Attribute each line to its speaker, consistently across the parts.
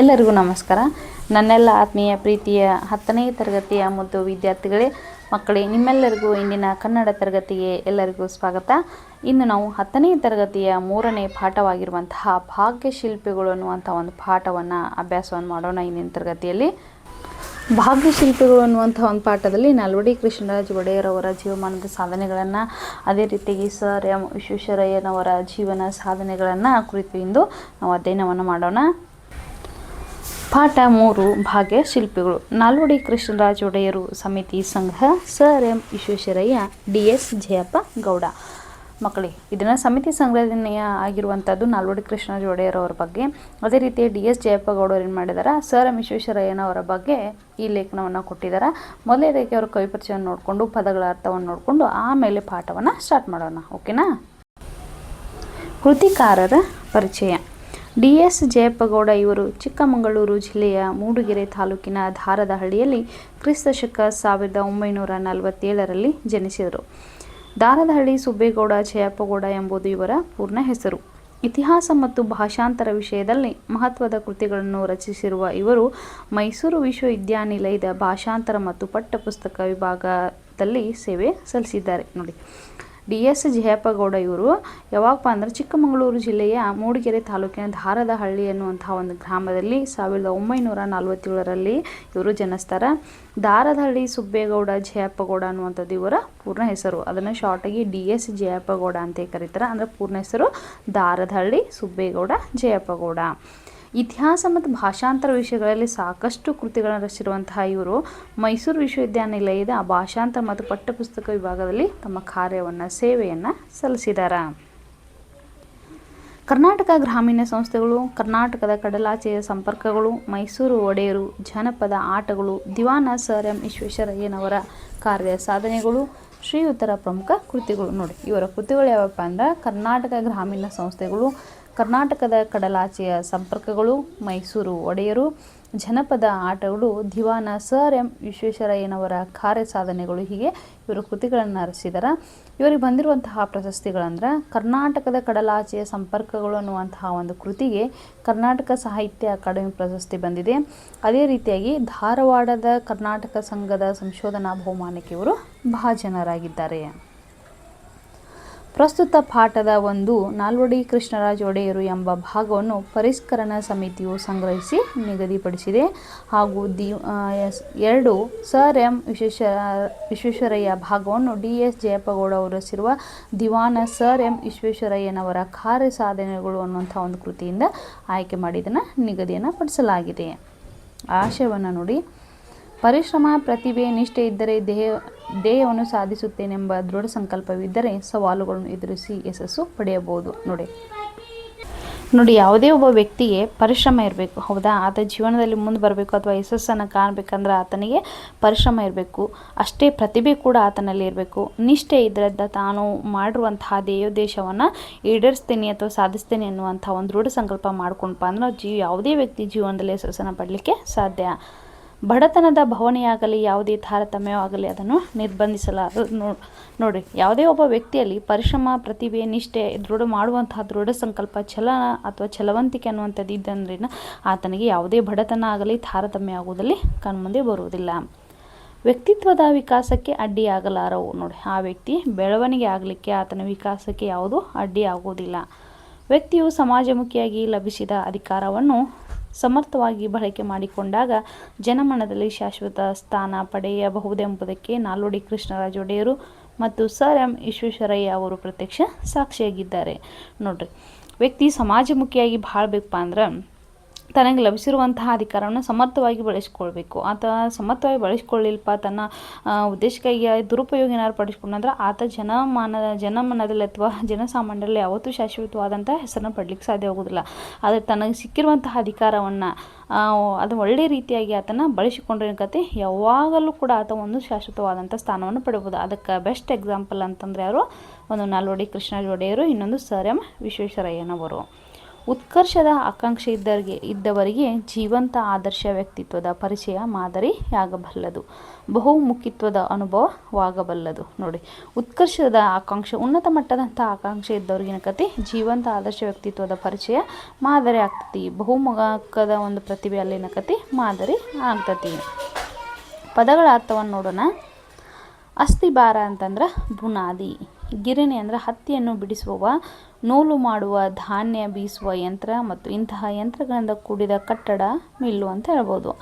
Speaker 1: ಎಲ್ಲರಿಗೂ ನಮಸ್ಕಾರ ನನ್ನೆಲ್ಲ ಆತ್ಮೀಯ ಪ್ರೀತಿಯ ಹತ್ತನೇ ತರಗತಿಯ ಮತ್ತು ವಿದ್ಯಾರ್ಥಿಗಳೇ ಮಕ್ಕಳೇ ನಿಮ್ಮೆಲ್ಲರಿಗೂ ಇಂದಿನ ಕನ್ನಡ ತರಗತಿಗೆ ಎಲ್ಲರಿಗೂ ಸ್ವಾಗತ ಇನ್ನು ನಾವು ಹತ್ತನೇ ತರಗತಿಯ ಮೂರನೇ ಪಾಠವಾಗಿರುವಂತಹ ಭಾಗ್ಯಶಿಲ್ಪಿಗಳು ಅನ್ನುವಂಥ ಒಂದು ಪಾಠವನ್ನು ಅಭ್ಯಾಸವನ್ನು ಮಾಡೋಣ ಇಂದಿನ ತರಗತಿಯಲ್ಲಿ ಭಾಗ್ಯಶಿಲ್ಪಿಗಳು ಅನ್ನುವಂಥ ಒಂದು ಪಾಠದಲ್ಲಿ ನಲ್ವಡಿ ಕೃಷ್ಣರಾಜ ಒಡೆಯರವರ ಜೀವಮಾನದ ಸಾಧನೆಗಳನ್ನು ಅದೇ ರೀತಿಯಾಗಿ ಸರ್ ಎಂ ವಿಶ್ವೇಶ್ವರಯ್ಯನವರ ಜೀವನ ಸಾಧನೆಗಳನ್ನು ಕುರಿತು ಇಂದು ನಾವು ಅಧ್ಯಯನವನ್ನು ಮಾಡೋಣ ಪಾಠ ಮೂರು ಭಾಗ್ಯ ಶಿಲ್ಪಿಗಳು ನಾಲ್ವಡಿ ಕೃಷ್ಣರಾಜ ಒಡೆಯರು ಸಮಿತಿ ಸಂಘ Sir M Visvesvaraya D S Jayappa Gowda ಮಕ್ಕಳಿ ಇದನ್ನು ಸಮಿತಿ ಸಂಘಟನೆಯ ಆಗಿರುವಂಥದ್ದು ನಾಲ್ವಡಿ ಕೃಷ್ಣರಾಜ ಒಡೆಯರವರ ಬಗ್ಗೆ ಅದೇ ರೀತಿ ಡಿ ಎಸ್ ಜಯಪ್ಪ ಗೌಡರು ಏನು ಮಾಡಿದಾರೆ ಸರ್ ಎಂ ವಿಶ್ವೇಶ್ವರಯ್ಯನವರ ಬಗ್ಗೆ ಈ ಲೇಖನವನ್ನು ಕೊಟ್ಟಿದ್ದಾರೆ ಮೊದಲೇದಕ್ಕೆ ಅವರು ಕವಿ ನೋಡಿಕೊಂಡು ಪದಗಳ ಅರ್ಥವನ್ನು ನೋಡಿಕೊಂಡು ಆಮೇಲೆ ಪಾಠವನ್ನು ಸ್ಟಾರ್ಟ್ ಮಾಡೋಣ ಓಕೆನಾ ಕೃತಿಕಾರರ ಪರಿಚಯ ಡಿ ಎಸ್ ಜಯಪ್ಪಗೌಡ ಇವರು ಚಿಕ್ಕಮಗಳೂರು ಜಿಲ್ಲೆಯ ಮೂಡಿಗೆರೆ ತಾಲೂಕಿನ ಧಾರದಹಳ್ಳಿಯಲ್ಲಿ ಕ್ರಿಸ್ತ ಶಕ ಸಾವಿರದ ಒಂಬೈನೂರ ನಲವತ್ತೇಳರಲ್ಲಿ ಜನಿಸಿದರು ಧಾರದಹಳ್ಳಿ ಸುಬ್ಬೇಗೌಡ ಜಯಪ್ಪಗೌಡ ಎಂಬುದು ಇವರ ಪೂರ್ಣ ಹೆಸರು ಇತಿಹಾಸ ಮತ್ತು ಭಾಷಾಂತರ ವಿಷಯದಲ್ಲಿ ಮಹತ್ವದ ಕೃತಿಗಳನ್ನು ರಚಿಸಿರುವ ಇವರು ಮೈಸೂರು ವಿಶ್ವವಿದ್ಯಾನಿಲಯದ ಭಾಷಾಂತರ ಮತ್ತು ಪಠ್ಯಪುಸ್ತಕ ವಿಭಾಗದಲ್ಲಿ ಸೇವೆ ಸಲ್ಲಿಸಿದ್ದಾರೆ ನೋಡಿ ಡಿ ಎಸ್ ಜಯಪ್ಪಗೌಡ ಇವರು ಯಾವಾಗಪ್ಪ ಅಂದರೆ ಚಿಕ್ಕಮಗಳೂರು ಜಿಲ್ಲೆಯ ಮೂಡಿಗೆರೆ ತಾಲೂಕಿನ ಧಾರದಹಳ್ಳಿ ಎನ್ನುವಂತಹ ಒಂದು ಗ್ರಾಮದಲ್ಲಿ ಸಾವಿರದ ಒಂಬೈನೂರ ನಲವತ್ತೇಳರಲ್ಲಿ ಇವರು ಜನಿಸ್ತಾರ ಧಾರದಹಳ್ಳಿ ಸುಬ್ಬೇಗೌಡ ಜಯಪ್ಪಗೌಡ ಅನ್ನುವಂಥದ್ದು ಇವರ ಪೂರ್ಣ ಹೆಸರು ಅದನ್ನು ಶಾರ್ಟಾಗಿ ಡಿ ಎಸ್ ಜಯಪ್ಪಗೌಡ ಅಂತ ಕರೀತಾರೆ ಅಂದರೆ ಪೂರ್ಣ ಹೆಸರು ಧಾರದಹಳ್ಳಿ ಸುಬ್ಬೇಗೌಡ ಜಯಪ್ಪಗೌಡ ಇತಿಹಾಸ ಮತ್ತು ಭಾಷಾಂತರ ವಿಷಯಗಳಲ್ಲಿ ಸಾಕಷ್ಟು ಕೃತಿಗಳನ್ನು ರಚಿಸಿರುವಂತಹ ಇವರು ಮೈಸೂರು ವಿಶ್ವವಿದ್ಯಾನಿಲಯದ ಭಾಷಾಂತರ ಮತ್ತು ಪಠ್ಯಪುಸ್ತಕ ವಿಭಾಗದಲ್ಲಿ ತಮ್ಮ ಕಾರ್ಯವನ್ನು ಸೇವೆಯನ್ನು ಸಲ್ಲಿಸಿದ್ದಾರೆ ಕರ್ನಾಟಕ ಗ್ರಾಮೀಣ ಸಂಸ್ಥೆಗಳು ಕರ್ನಾಟಕದ ಕಡಲಾಚೆಯ ಸಂಪರ್ಕಗಳು ಮೈಸೂರು ಒಡೆಯರು ಜನಪದ ಆಟಗಳು ದಿವಾನ ಸರ್ ಎಂ ವಿಶ್ವೇಶ್ವರಯ್ಯನವರ ಕಾರ್ಯ ಸಾಧನೆಗಳು ಶ್ರೀಯುತರ ಪ್ರಮುಖ ಕೃತಿಗಳು ನೋಡಿ ಇವರ ಕೃತಿಗಳು ಯಾವಪ್ಪ ಅಂದ್ರೆ ಕರ್ನಾಟಕ ಗ್ರಾಮೀಣ ಸಂಸ್ಥೆಗಳು ಕರ್ನಾಟಕದ ಕಡಲಾಚೆಯ ಸಂಪರ್ಕಗಳು ಮೈಸೂರು ಒಡೆಯರು ಜನಪದ ಆಟಗಳು ದಿವಾನ ಸರ್ ಎಂ ವಿಶ್ವೇಶ್ವರಯ್ಯನವರ ಕಾರ್ಯ ಸಾಧನೆಗಳು ಹೀಗೆ ಇವರು ಕೃತಿಗಳನ್ನು ರಚಿಸಿದ್ದಾರೆ ಇವರಿಗೆ ಬಂದಿರುವಂತಹ ಪ್ರಶಸ್ತಿಗಳಂದ್ರೆ ಕರ್ನಾಟಕದ ಕಡಲಾಚೆಯ ಸಂಪರ್ಕಗಳು ಅನ್ನುವಂತಹ ಒಂದು ಕೃತಿಗೆ ಕರ್ನಾಟಕ ಸಾಹಿತ್ಯ ಅಕಾಡೆಮಿ ಪ್ರಶಸ್ತಿ ಬಂದಿದೆ ಅದೇ ರೀತಿಯಾಗಿ ಧಾರವಾಡದ ಕರ್ನಾಟಕ ಸಂಘದ ಸಂಶೋಧನಾ ಬಹುಮಾನಕ್ಕೆ ಇವರು ಭಾಜನರಾಗಿದ್ದಾರೆ ಪ್ರಸ್ತುತ ಪಾಠದ ಒಂದು ನಾಲ್ವಡಿ ಕೃಷ್ಣರಾಜ ಒಡೆಯರು ಎಂಬ ಭಾಗವನ್ನು ಪರಿಷ್ಕರಣಾ ಸಮಿತಿಯು ಸಂಗ್ರಹಿಸಿ ನಿಗದಿಪಡಿಸಿದೆ ಹಾಗೂ ದಿ ಎರಡು ಸರ್ ಎಂ ವಿಶ್ವೇಶ್ವರ ವಿಶ್ವೇಶ್ವರಯ್ಯ ಭಾಗವನ್ನು ಡಿ ಎಸ್ ಜಯಪ್ಪಗೌಡ ಅವರಸಿರುವ ದಿವಾನ ಸರ್ ಎಂ ವಿಶ್ವೇಶ್ವರಯ್ಯನವರ ಕಾರ್ಯ ಸಾಧನೆಗಳು ಅನ್ನುವಂಥ ಒಂದು ಕೃತಿಯಿಂದ ಆಯ್ಕೆ ಮಾಡಿ ಇದನ್ನು ನಿಗದಿಯನ್ನು ಪಡಿಸಲಾಗಿದೆ ಆಶಯವನ್ನು ನೋಡಿ ಪರಿಶ್ರಮ ಪ್ರತಿಭೆ ನಿಷ್ಠೆ ಇದ್ದರೆ ದೇಹ ಧ್ಯೇಯವನ್ನು ಸಾಧಿಸುತ್ತೇನೆಂಬ ದೃಢ ಸಂಕಲ್ಪವಿದ್ದರೆ ಸವಾಲುಗಳನ್ನು ಎದುರಿಸಿ ಯಶಸ್ಸು ಪಡೆಯಬಹುದು ನೋಡಿ ನೋಡಿ ಯಾವುದೇ ಒಬ್ಬ ವ್ಯಕ್ತಿಗೆ ಪರಿಶ್ರಮ ಇರಬೇಕು ಹೌದಾ ಆತ ಜೀವನದಲ್ಲಿ ಮುಂದೆ ಬರಬೇಕು ಅಥವಾ ಯಶಸ್ಸನ್ನು ಕಾಣಬೇಕಂದ್ರೆ ಆತನಿಗೆ ಪರಿಶ್ರಮ ಇರಬೇಕು ಅಷ್ಟೇ ಪ್ರತಿಭೆ ಕೂಡ ಆತನಲ್ಲಿ ಇರಬೇಕು ನಿಷ್ಠೆ ಇದ್ದರೆ ತಾನು ಮಾಡಿರುವಂತಹ ಧ್ಯೇಯೋದ್ದೇಶವನ್ನು ಈಡೇರಿಸ್ತೇನೆ ಅಥವಾ ಸಾಧಿಸ್ತೇನೆ ಅನ್ನುವಂಥ ಒಂದು ದೃಢ ಸಂಕಲ್ಪ ಮಾಡ್ಕೊಂಡಪ್ಪ ಅಂದ್ರೆ ಜೀವ ಯಾವುದೇ ವ್ಯಕ್ತಿ ಜೀವನದಲ್ಲಿ ಯಶಸ್ಸನ್ನು ಪಡಲಿಕ್ಕೆ ಸಾಧ್ಯ ಬಡತನದ ಭಾವನೆಯಾಗಲಿ ಯಾವುದೇ ತಾರತಮ್ಯವಾಗಲಿ ಅದನ್ನು ನಿರ್ಬಂಧಿಸಲಾರ ನೋಡಿ ಯಾವುದೇ ಒಬ್ಬ ವ್ಯಕ್ತಿಯಲ್ಲಿ ಪರಿಶ್ರಮ ಪ್ರತಿಭೆ ನಿಷ್ಠೆ ದೃಢ ಮಾಡುವಂತಹ ದೃಢ ಸಂಕಲ್ಪ ಛಲನ ಅಥವಾ ಛಲವಂತಿಕೆ ಅನ್ನುವಂಥದ್ದು ಇದ್ದಂದ್ರಿನ ಆತನಿಗೆ ಯಾವುದೇ ಬಡತನ ಆಗಲಿ ತಾರತಮ್ಯ ಆಗುವುದರಲ್ಲಿ ಕಣ್ಮುಂದೆ ಬರುವುದಿಲ್ಲ ವ್ಯಕ್ತಿತ್ವದ ವಿಕಾಸಕ್ಕೆ ಅಡ್ಡಿಯಾಗಲಾರವು ನೋಡಿ ಆ ವ್ಯಕ್ತಿ ಬೆಳವಣಿಗೆ ಆಗಲಿಕ್ಕೆ ಆತನ ವಿಕಾಸಕ್ಕೆ ಯಾವುದೂ ಅಡ್ಡಿ ಆಗುವುದಿಲ್ಲ ವ್ಯಕ್ತಿಯು ಸಮಾಜಮುಖಿಯಾಗಿ ಲಭಿಸಿದ ಅಧಿಕಾರವನ್ನು ಸಮರ್ಥವಾಗಿ ಬಳಕೆ ಮಾಡಿಕೊಂಡಾಗ ಜನಮನದಲ್ಲಿ ಶಾಶ್ವತ ಸ್ಥಾನ ಪಡೆಯಬಹುದೆಂಬುದಕ್ಕೆ ನಾಲ್ವಡಿ ಕೃಷ್ಣರಾಜ ಒಡೆಯರು ಮತ್ತು ಸರ್ ಎಂ ವಿಶ್ವೇಶ್ವರಯ್ಯ ಅವರು ಪ್ರತ್ಯಕ್ಷ ಸಾಕ್ಷಿಯಾಗಿದ್ದಾರೆ ನೋಡ್ರಿ ವ್ಯಕ್ತಿ ಸಮಾಜಮುಖಿಯಾಗಿ ಬಾಳ್ಬೇಕಪ್ಪ ಅಂದ್ರೆ ತನಗೆ ಲಭಿಸಿರುವಂತಹ ಅಧಿಕಾರವನ್ನು ಸಮರ್ಥವಾಗಿ ಬಳಸ್ಕೊಳ್ಬೇಕು ಆತ ಸಮರ್ಥವಾಗಿ ಬಳಸ್ಕೊಳ್ಳಿಲ್ಪ ತನ್ನ ಉದ್ದೇಶಕ್ಕಾಗಿ ದುರುಪಯೋಗ ಏನಾದ್ರು ಪಡಿಸ್ಕೊಂಡ್ರೆ ಆತ ಜನಮಾನ ಜನಮನದಲ್ಲಿ ಅಥವಾ ಜನಸಾಮಾನ್ಯರಲ್ಲಿ ಯಾವತ್ತೂ ಶಾಶ್ವತವಾದಂಥ ಹೆಸರನ್ನು ಪಡ್ಲಿಕ್ಕೆ ಸಾಧ್ಯ ಆಗೋದಿಲ್ಲ ಆದರೆ ತನಗೆ ಸಿಕ್ಕಿರುವಂತಹ ಅಧಿಕಾರವನ್ನು ಅದು ಒಳ್ಳೆಯ ರೀತಿಯಾಗಿ ಆತನ ಬಳಸಿಕೊಂಡ್ರೆ ಕತೆ ಯಾವಾಗಲೂ ಕೂಡ ಆತ ಒಂದು ಶಾಶ್ವತವಾದಂಥ ಸ್ಥಾನವನ್ನು ಪಡೆಯಬಹುದು ಅದಕ್ಕೆ ಬೆಸ್ಟ್ ಎಕ್ಸಾಂಪಲ್ ಅಂತಂದರೆ ಯಾರು ಒಂದು ನಾಲ್ವಡಿ ಕೃಷ್ಣ ಒಡೆಯರು ಇನ್ನೊಂದು ಸರ್ ಎಂ ವಿಶ್ವೇಶ್ವರಯ್ಯನವರು ಉತ್ಕರ್ಷದ ಆಕಾಂಕ್ಷೆ ಇದ್ದವರಿಗೆ ಇದ್ದವರಿಗೆ ಜೀವಂತ ಆದರ್ಶ ವ್ಯಕ್ತಿತ್ವದ ಪರಿಚಯ ಮಾದರಿಯಾಗಬಲ್ಲದು ಬಹುಮುಖಿತ್ವದ ಅನುಭವವಾಗಬಲ್ಲದು ನೋಡಿ ಉತ್ಕರ್ಷದ ಆಕಾಂಕ್ಷೆ ಉನ್ನತ ಮಟ್ಟದಂಥ ಆಕಾಂಕ್ಷೆ ಇದ್ದವ್ರಿಗಿನ ಕತೆ ಜೀವಂತ ಆದರ್ಶ ವ್ಯಕ್ತಿತ್ವದ ಪರಿಚಯ ಮಾದರಿ ಆಗ್ತತಿ ಬಹುಮುಖದ ಒಂದು ಪ್ರತಿಭೆ ಅಲ್ಲಿನ ಕತೆ ಮಾದರಿ ಆಗ್ತತಿ ಪದಗಳ ಅರ್ಥವನ್ನು ನೋಡೋಣ ಅಸ್ಥಿ ಅಸ್ಥಿಭಾರ ಅಂತಂದ್ರೆ ಬುನಾದಿ ಗಿರಣಿ ಅಂದರೆ ಹತ್ತಿಯನ್ನು ಬಿಡಿಸುವ ನೂಲು ಮಾಡುವ ಧಾನ್ಯ ಬೀಸುವ ಯಂತ್ರ ಮತ್ತು ಇಂತಹ ಯಂತ್ರಗಳಿಂದ ಕೂಡಿದ ಕಟ್ಟಡ ಮಿಲ್ಲು ಅಂತ ಹೇಳ್ಬೋದು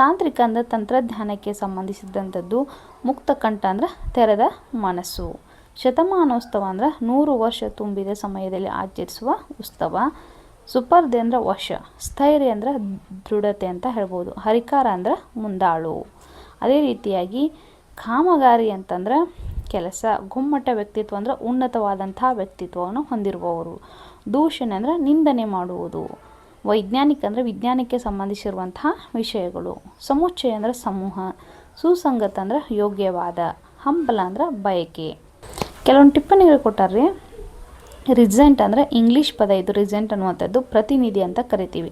Speaker 1: ತಾಂತ್ರಿಕ ಅಂದರೆ ತಂತ್ರಜ್ಞಾನಕ್ಕೆ ಸಂಬಂಧಿಸಿದಂಥದ್ದು ಮುಕ್ತ ಕಂಠ ಅಂದರೆ ತೆರೆದ ಮನಸ್ಸು ಶತಮಾನೋತ್ಸವ ಅಂದರೆ ನೂರು ವರ್ಷ ತುಂಬಿದ ಸಮಯದಲ್ಲಿ ಆಚರಿಸುವ ಉತ್ಸವ ಸುಪರ್ಧೆ ಅಂದರೆ ವಶ ಸ್ಥೈರ್ಯ ಅಂದರೆ ದೃಢತೆ ಅಂತ ಹೇಳ್ಬೋದು ಹರಿಕಾರ ಅಂದರೆ ಮುಂದಾಳು ಅದೇ ರೀತಿಯಾಗಿ ಕಾಮಗಾರಿ ಅಂತಂದ್ರೆ ಕೆಲಸ ಗುಮ್ಮಟ ವ್ಯಕ್ತಿತ್ವ ಅಂದರೆ ಉನ್ನತವಾದಂಥ ವ್ಯಕ್ತಿತ್ವವನ್ನು ಹೊಂದಿರುವವರು ದೂಷಣೆ ಅಂದರೆ ನಿಂದನೆ ಮಾಡುವುದು ವೈಜ್ಞಾನಿಕ ಅಂದರೆ ವಿಜ್ಞಾನಕ್ಕೆ ಸಂಬಂಧಿಸಿರುವಂತಹ ವಿಷಯಗಳು ಸಮುಚ್ಚಯ ಅಂದರೆ ಸಮೂಹ ಸುಸಂಗತ ಅಂದರೆ ಯೋಗ್ಯವಾದ ಹಂಬಲ ಅಂದರೆ ಬಯಕೆ ಕೆಲವೊಂದು ಟಿಪ್ಪಣಿಗಳು ಕೊಟ್ಟಾರ್ರಿ ರಿಸೆಂಟ್ ಅಂದರೆ ಇಂಗ್ಲೀಷ್ ಪದ ಇದು ರಿಸೆಂಟ್ ಅನ್ನುವಂಥದ್ದು ಪ್ರತಿನಿಧಿ ಅಂತ ಕರಿತೀವಿ